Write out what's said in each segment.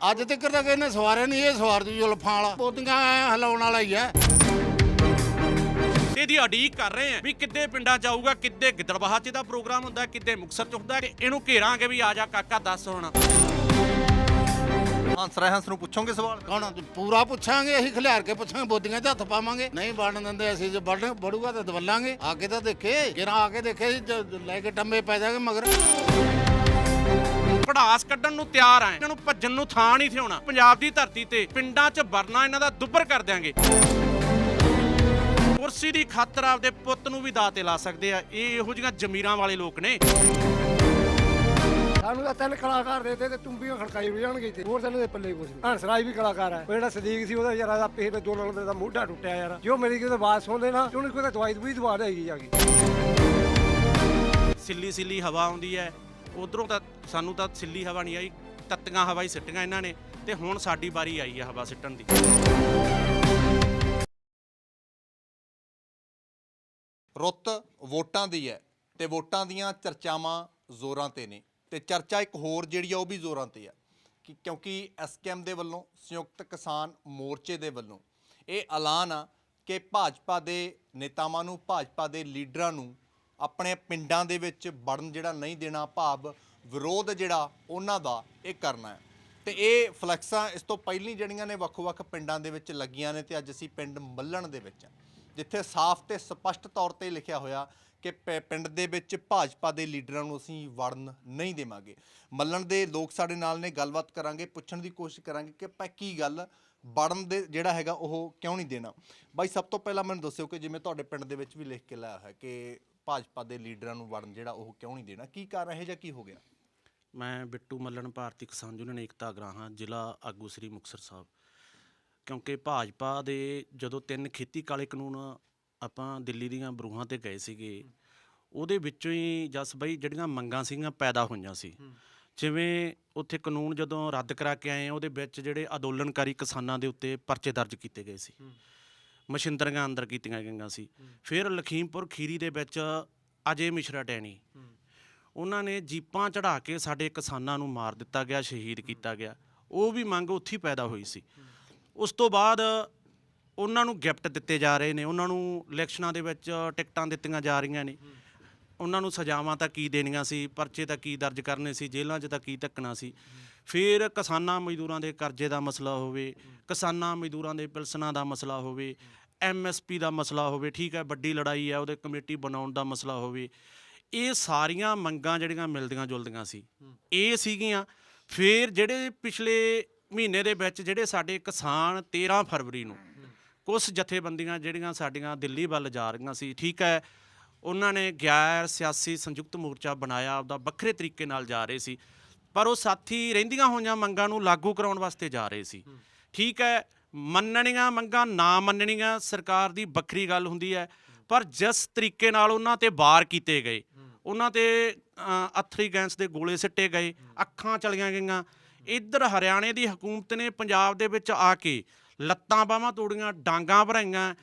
ਅੱਜ ਤੱਕ ਤਾਂ ਕਿਸੇ ਨੇ ਸਵਾਰਿਆ ਨਹੀਂ ਇਹ ਸਵਾਰ ਦੀ ਜੁਲਫਾਂ ਵਾਲਾ। ਪੋਤੀਆਂ ਐਂ ਹਿਲਾਉਣ ਵਾਲਾ ਹੀ ਹੈ ਤੇ ਇਹਦੀ ਉਡੀਕ ਕਰ ਰਹੇ ਆ ਵੀ ਕਿੱਦੇ ਪਿੰਡਾਂ ਚ ਆਊਗਾ ਕਿੱਦੇ ਗਿੱਦੜਬਾਹਾ ਚ ਦਾ ਪ੍ਰੋਗਰਾਮ ਹੁੰਦਾ ਕਿੱਦੇ ਮੁਕਸਰ ਚ ਹੁੰਦਾ ਕਿ ਇਹਨੂੰ ਘੇਰਾਂਗੇ ਵੀ ਆ ਜਾ ਕਾਕਾ ਦੱਸ ਹੁਣ। ਹੰਸਰਾਜ ਹੰਸ ਨੂੰ ਪੁੱਛੋਗੇ ਸਵਾਲ? ਕੌਣ ਪੂਰਾ ਪੁੱਛਾਂਗੇ ਅਸੀਂ ਖਿਲਾਰ ਕੇ ਪੁੱਛਾਂਗੇ ਬੋਦੀਆਂ 'ਚ ਹੱਥ ਪਾਵਾਂਗੇ। ਨਹੀਂ ਵੜਨ ਦਿੰਦੇ ਅਸੀਂ ਜੇ ਵੜ ਵੜੂਗਾ ਤਾਂ ਦਵਲਾਂਗੇ। ਆ ਕੇ ਤਾਂ ਦੇਖੇ ਕਿਰਾ ਆ ਕੇ ਦੇਖੇ ਜ- ਲੈ ਕੇ ਟੰਬੇ ਪੈ ਜਾਗੇ ਮਗਰ। ਪੜਾਸ ਕੱਢਣ ਨੂੰ ਤਿਆਰ ਆ। ਇਹਨਾਂ ਨੂੰ ਭੱਜਣ ਨੂੰ ਥਾਂ ਨਹੀਂ ਥਿਉਣਾ ਪੰਜਾਬ ਦੀ ਧਰਤੀ ਤੇ ਪਿੰਡਾਂ 'ਚ ਵਰਨਾ ਇਹਨਾਂ ਦਾ ਦੁੱਬਰ ਕਰ ਦਿਆਂਗੇ। ਕੁਰਸੀ ਦੀ ਖਾਤਰ ਆਪਦੇ ਪੁੱਤ ਨੂੰ ਵੀ ਦਾਅ ਤੇ ਲਾ ਸਕਦੇ ਆ। ਇਹ ਇਹੋ ਜਿਹੀਆਂ ਜ਼ਮੀਰਾਂ ਵਾਲੇ ਲੋਕ ਨੇ। ਸਾਨੂੰ ਤਾਂ ਤਿੰਨ ਕਲਾਕਾਰ ਦੇ ਤੇ ਤੁੰਬੀਆਂ ਖੜਕਾਈ ਹੋ ਜਾਣਗੇ ਇੱਥੇ। ਹੋਰ ਤੈਨੂੰ ਦੇ ਪੱਲੇ ਕੁਛ ਨਹੀਂ। ਹੰਸਰਾਜ ਵੀ ਕਲਾਕਾਰ ਹੈ ਉਹ ਜਿਹੜਾ ਸਦੀਕ ਸੀ ਉਹਦਾ ਯਾਰਾ ਦਾ ਪੇਟ ਦੋ ਨਾਲ ਦਾ ਮੋਢਾ ਟੁੱਟਿਆ ਯਾਰ। ਜੋ ਮੇਰੀ ਕਿਤੇ ਆਵਾਜ਼ ਸੁਣਦੇ ਨਾ ਤੇ ਉਹਨੂੰ ਕੋਈ ਤਾਂ ਦਵਾਈ ਦਵਾਈ ਦਵਾ ਦੇਗੀ ਜਾ ਕੇ। ਸਿੱਲੀ ਸਿੱਲੀ ਹਵਾ ਆਉਂਦੀ ਹੈ। ਉਧਰੋਂ ਤਾਂ ਸਾਨੂੰ ਤਾਂ ਸਿੱਲੀ ਹਵਾ ਨਹੀਂ ਆਈ, ਤੱਤੀਆਂ ਹਵਾ ਹੀ ਸਿੱਟੀਆਂ ਇਹਨਾਂ ਨੇ ਤੇ ਹੁਣ ਸਾਡੀ ਵਾਰੀ ਆਈ ਹੈ ਹਵਾ ਸਿੱਟਣ ਦੀ। ਰੁੱਤ ਵੋਟਾਂ ਦੀ ਹੈ ਤੇ ਵੋਟਾਂ ਦੀਆਂ ਚਰਚਾਵਾਂ ਜ਼ੋਰਾਂ ਤੇ ਨੇ ਤੇ ਚਰਚਾ ਇੱਕ ਹੋਰ ਜਿਹੜੀ ਆ ਉਹ ਵੀ ਜ਼ੋਰਾਂ ਤੇ ਆ ਕਿ ਕਿਉਂਕਿ ਐਸਕੇਐਮ ਦੇ ਵੱਲੋਂ, ਸੰਯੁਕਤ ਕਿਸਾਨ ਮੋਰਚੇ ਦੇ ਵੱਲੋਂ ਇਹ ਐਲਾਨ ਆ ਕਿ ਭਾਜਪਾ ਦੇ ਨੇਤਾਵਾਂ ਨੂੰ, ਭਾਜਪਾ ਦੇ ਲੀਡਰਾਂ ਨੂੰ ਆਪਣੇ ਪਿੰਡਾਂ ਦੇ ਵਿੱਚ ਵੜਨ ਜਿਹੜਾ ਨਹੀਂ ਦੇਣਾ, ਭਾਵ ਵਿਰੋਧ ਜਿਹੜਾ, ਉਹਨਾਂ ਦਾ ਇਹ ਕਰਨਾ ਹੈ। ਤੇ ਇਹ ਫਲੈਕਸਾਂ ਇਸ ਤੋਂ ਪਹਿਲੀ ਜਿਹੜੀਆਂ ਨੇ ਵੱਖ-ਵੱਖ ਪਿੰਡਾਂ ਦੇ ਵਿੱਚ ਲੱਗੀਆਂ ਨੇ ਤੇ ਅੱਜ ਅਸੀਂ ਪਿੰਡ ਮੱਲਣ ਦੇ ਵਿੱਚ ਜਿੱਥੇ ਸਾਫ਼ ਤੇ ਸਪਸ਼ਟ ਤੌਰ ਤੇ ਲਿਖਿਆ ਹੋਇਆ ਕਿ ਪਿੰਡ ਦੇ ਵਿੱਚ ਭਾਜਪਾ ਦੇ ਲੀਡਰਾਂ ਨੂੰ ਅਸੀਂ ਵੜਨ ਨਹੀਂ ਦੇਵਾਂਗੇ। ਮੱਲਣ ਦੇ ਲੋਕ ਸਾਡੇ ਨਾਲ ਨੇ, ਗੱਲਬਾਤ ਕਰਾਂਗੇ, ਪੁੱਛਣ ਦੀ ਕੋਸ਼ਿਸ਼ ਕਰਾਂਗੇ ਕਿ ਪੈ, ਕੀ ਗੱਲ ਵੜਨ ਦੇ ਜਿਹੜਾ ਹੈਗਾ ਉਹ ਕਿਉਂ ਨਹੀਂ ਦੇਣਾ। ਬਾਈ, ਸਭ ਤੋਂ ਪਹਿਲਾਂ ਮੈਨੂੰ ਦੱਸਿਓ ਕਿ ਜਿਵੇਂ ਤੁਹਾਡੇ ਪਿੰਡ ਦੇ ਵਿੱਚ ਵੀ ਲਿਖ ਕੇ ਲਾਇਆ ਹੈ ਕਿ ਭਾਜਪਾ ਦੇ ਲੀਡਰਾਂ ਨੂੰ ਵੜਨ ਜਿਹੜਾ ਉਹ ਕਿਉਂ ਨਹੀਂ ਦੇਣਾ? ਕੀ ਕਾਰਨ ਹੈ ਜਾਂ ਕੀ ਹੋ ਗਿਆ? ਮੈਂ ਬਿੱਟੂ ਮੱਲਣ ਭਾਰਤੀ ਕਿਸਾਨ ਯੂਨੀਅਨ ਏਕਤਾ ਅਗਰਾਹਾਂ ਜ਼ਿਲ੍ਹਾ ਆਗੂ ਸ੍ਰੀ ਮੁਕਤਸਰ ਸਾਹਿਬ। ਕਿਉਂਕਿ ਭਾਜਪਾ ਦੇ ਜਦੋਂ ਤਿੰਨ ਖੇਤੀ ਕਾਲੇ ਕਾਨੂੰਨ ਆਪਾਂ ਦਿੱਲੀ ਦੀਆਂ ਬਰੂਹਾਂ ਤੇ ਗਏ ਸੀਗੇ ਉਹਦੇ ਵਿੱਚੋਂ ਹੀ ਜਸ ਬਈ ਜਿਹੜੀਆਂ ਮੰਗਾਂ ਸੀਗੀਆਂ ਪੈਦਾ ਹੋਈਆਂ ਸੀ। ਜਿਵੇਂ ਉੱਥੇ ਕਾਨੂੰਨ ਜਦੋਂ ਰੱਦ ਕਰਾ ਕੇ ਆਏ ਉਹਦੇ ਵਿੱਚ ਜਿਹੜੇ ਅੰਦੋਲਨਕਾਰੀ ਕਿਸਾਨਾਂ ਦੇ ਉੱਤੇ ਪਰਚੇ ਦਰਜ ਕੀਤੇ ਗਏ ਸੀ। ਮਸ਼ਿੰਦਰੀਆਂ ਅੰਦਰ ਕੀਤੀਆਂ ਗਈਆਂ ਸੀ। ਫਿਰ ਲਖੀਮਪੁਰ ਖੀਰੀ ਦੇ ਵਿੱਚ ਅਜੇ ਮਿਸ਼ਰਾ ਟੈਣੀ। ਉਹਨਾਂ ਨੇ ਜੀਪਾਂ ਚੜਾ ਕੇ ਸਾਡੇ ਕਿਸਾਨਾਂ ਨੂੰ ਮਾਰ ਦਿੱਤਾ ਗਿਆ ਸ਼ਹੀਦ ਕੀਤਾ ਗਿਆ। ਉਹ ਵੀ ਮੰਗ ਉੱਥੇ ਹੀ ਪੈਦਾ ਹੋਈ ਸੀ। ਉਸ ਤੋਂ ਬਾਅਦ ਉਹਨਾਂ ਨੂੰ ਗਿਫਟ ਦਿੱਤੇ ਜਾ ਰਹੇ ਨੇ। ਉਹਨਾਂ ਨੂੰ ਇਲੈਕਸ਼ਨਾਂ ਦੇ ਵਿੱਚ ਟਿਕਟਾਂ ਦਿੱਤੀਆਂ ਜਾ ਰਹੀਆਂ ਨੇ। ਉਹਨਾਂ ਨੂੰ ਸਜ਼ਾਵਾਂ ਤਾਂ ਕੀ ਦੇਣੀਆਂ ਸੀ ਪਰਚੇ ਤਾਂ ਕੀ ਦਰਜ ਕਰਨੇ ਸੀ ਜੇਲ੍ਹਾਂ 'ਚ ਤਾਂ ਕੀ ਧੱਕਣਾ ਸੀ। ਫਿਰ ਕਿਸਾਨਾਂ ਮਜ਼ਦੂਰਾਂ ਦੇ ਕਰਜ਼ੇ ਦਾ ਮਸਲਾ ਹੋਵੇ, ਕਿਸਾਨਾਂ ਮਜ਼ਦੂਰਾਂ ਦੇ ਪਿਲਸਨਾਂ ਦਾ ਮਸਲਾ ਹੋਵੇ ਐਮਐਸਪੀ ਦਾ ਮਸਲਾ ਹੋਵੇ, ਠੀਕ ਹੈ, ਵੱਡੀ ਲੜਾਈ ਹੈ, ਉਹਦੇ ਕਮੇਟੀ ਬਣਾਉਣ ਦਾ ਮਸਲਾ ਹੋਵੇ, ਇਹ ਸਾਰੀਆਂ ਮੰਗਾਂ ਜਿਹੜੀਆਂ ਮਿਲਦੀਆਂ ਜੁਲਦੀਆਂ ਸੀ, ਇਹ ਸੀਗੀਆਂ। ਫਿਰ ਜਿਹੜੇ ਪਿਛਲੇ ਮਹੀਨੇ ਦੇ ਵਿੱਚ ਜਿਹੜੇ ਸਾਡੇ ਕਿਸਾਨ 13 ਫਰਵਰੀ ਨੂੰ ਕੁਝ ਜਥੇਬੰਦੀਆਂ ਜਿਹੜੀਆਂ ਸਾਡੀਆਂ ਦਿੱਲੀ ਵੱਲ ਜਾ ਰਹੀਆਂ ਸੀ, ਠੀਕ ਹੈ, ਉਹਨਾਂ ਨੇ ਗੈਰ ਸਿਆਸੀ ਸੰਯੁਕਤ ਮੋਰਚਾ ਬਣਾਇਆ, ਆਪਦਾ ਵੱਖਰੇ ਤਰੀਕੇ ਨਾਲ ਜਾ ਰਹੇ ਸੀ। ਪਰ ਉਹ ਸਾਥੀ ਰਹਿੰਦੀਆਂ ਹੋਈਆਂ ਮੰਗਾਂ ਨੂੰ ਲਾਗੂ ਕਰਾਉਣ ਵਾਸਤੇ ਜਾ ਰਹੇ ਸੀ। ਠੀਕ ਹੈ ਮੰਨਣੀਆਂ ਮੰਗਾਂ ਨਾ ਮੰਨਣੀਆਂ ਸਰਕਾਰ ਦੀ ਵੱਖਰੀ ਗੱਲ ਹੁੰਦੀ ਹੈ ਪਰ ਜਿਸ ਤਰੀਕੇ ਨਾਲ ਉਹਨਾਂ ਤੇ ਵਾਰ ਕੀਤੇ ਗਏ ਉਹਨਾਂ ਤੇ ਅ, ਅਥਰੀ ਗੈਸ ਦੇ ਗੋਲੇ ਸਿੱਟੇ ਗਏ ਅੱਖਾਂ ਚਲੀਆਂ ਗਈਆਂ। ਇੱਧਰ ਹਰਿਆਣੇ ਦੀ ਹਕੂਮਤ ਨੇ ਪੰਜਾਬ ਦੇ ਵਿੱਚ ਆ ਕੇ ਲੱਤਾਂ ਬਾਹਾਂ ਤੋੜੀਆਂ ਡਾਂਗਾਂ ਭਰਾਈਆਂ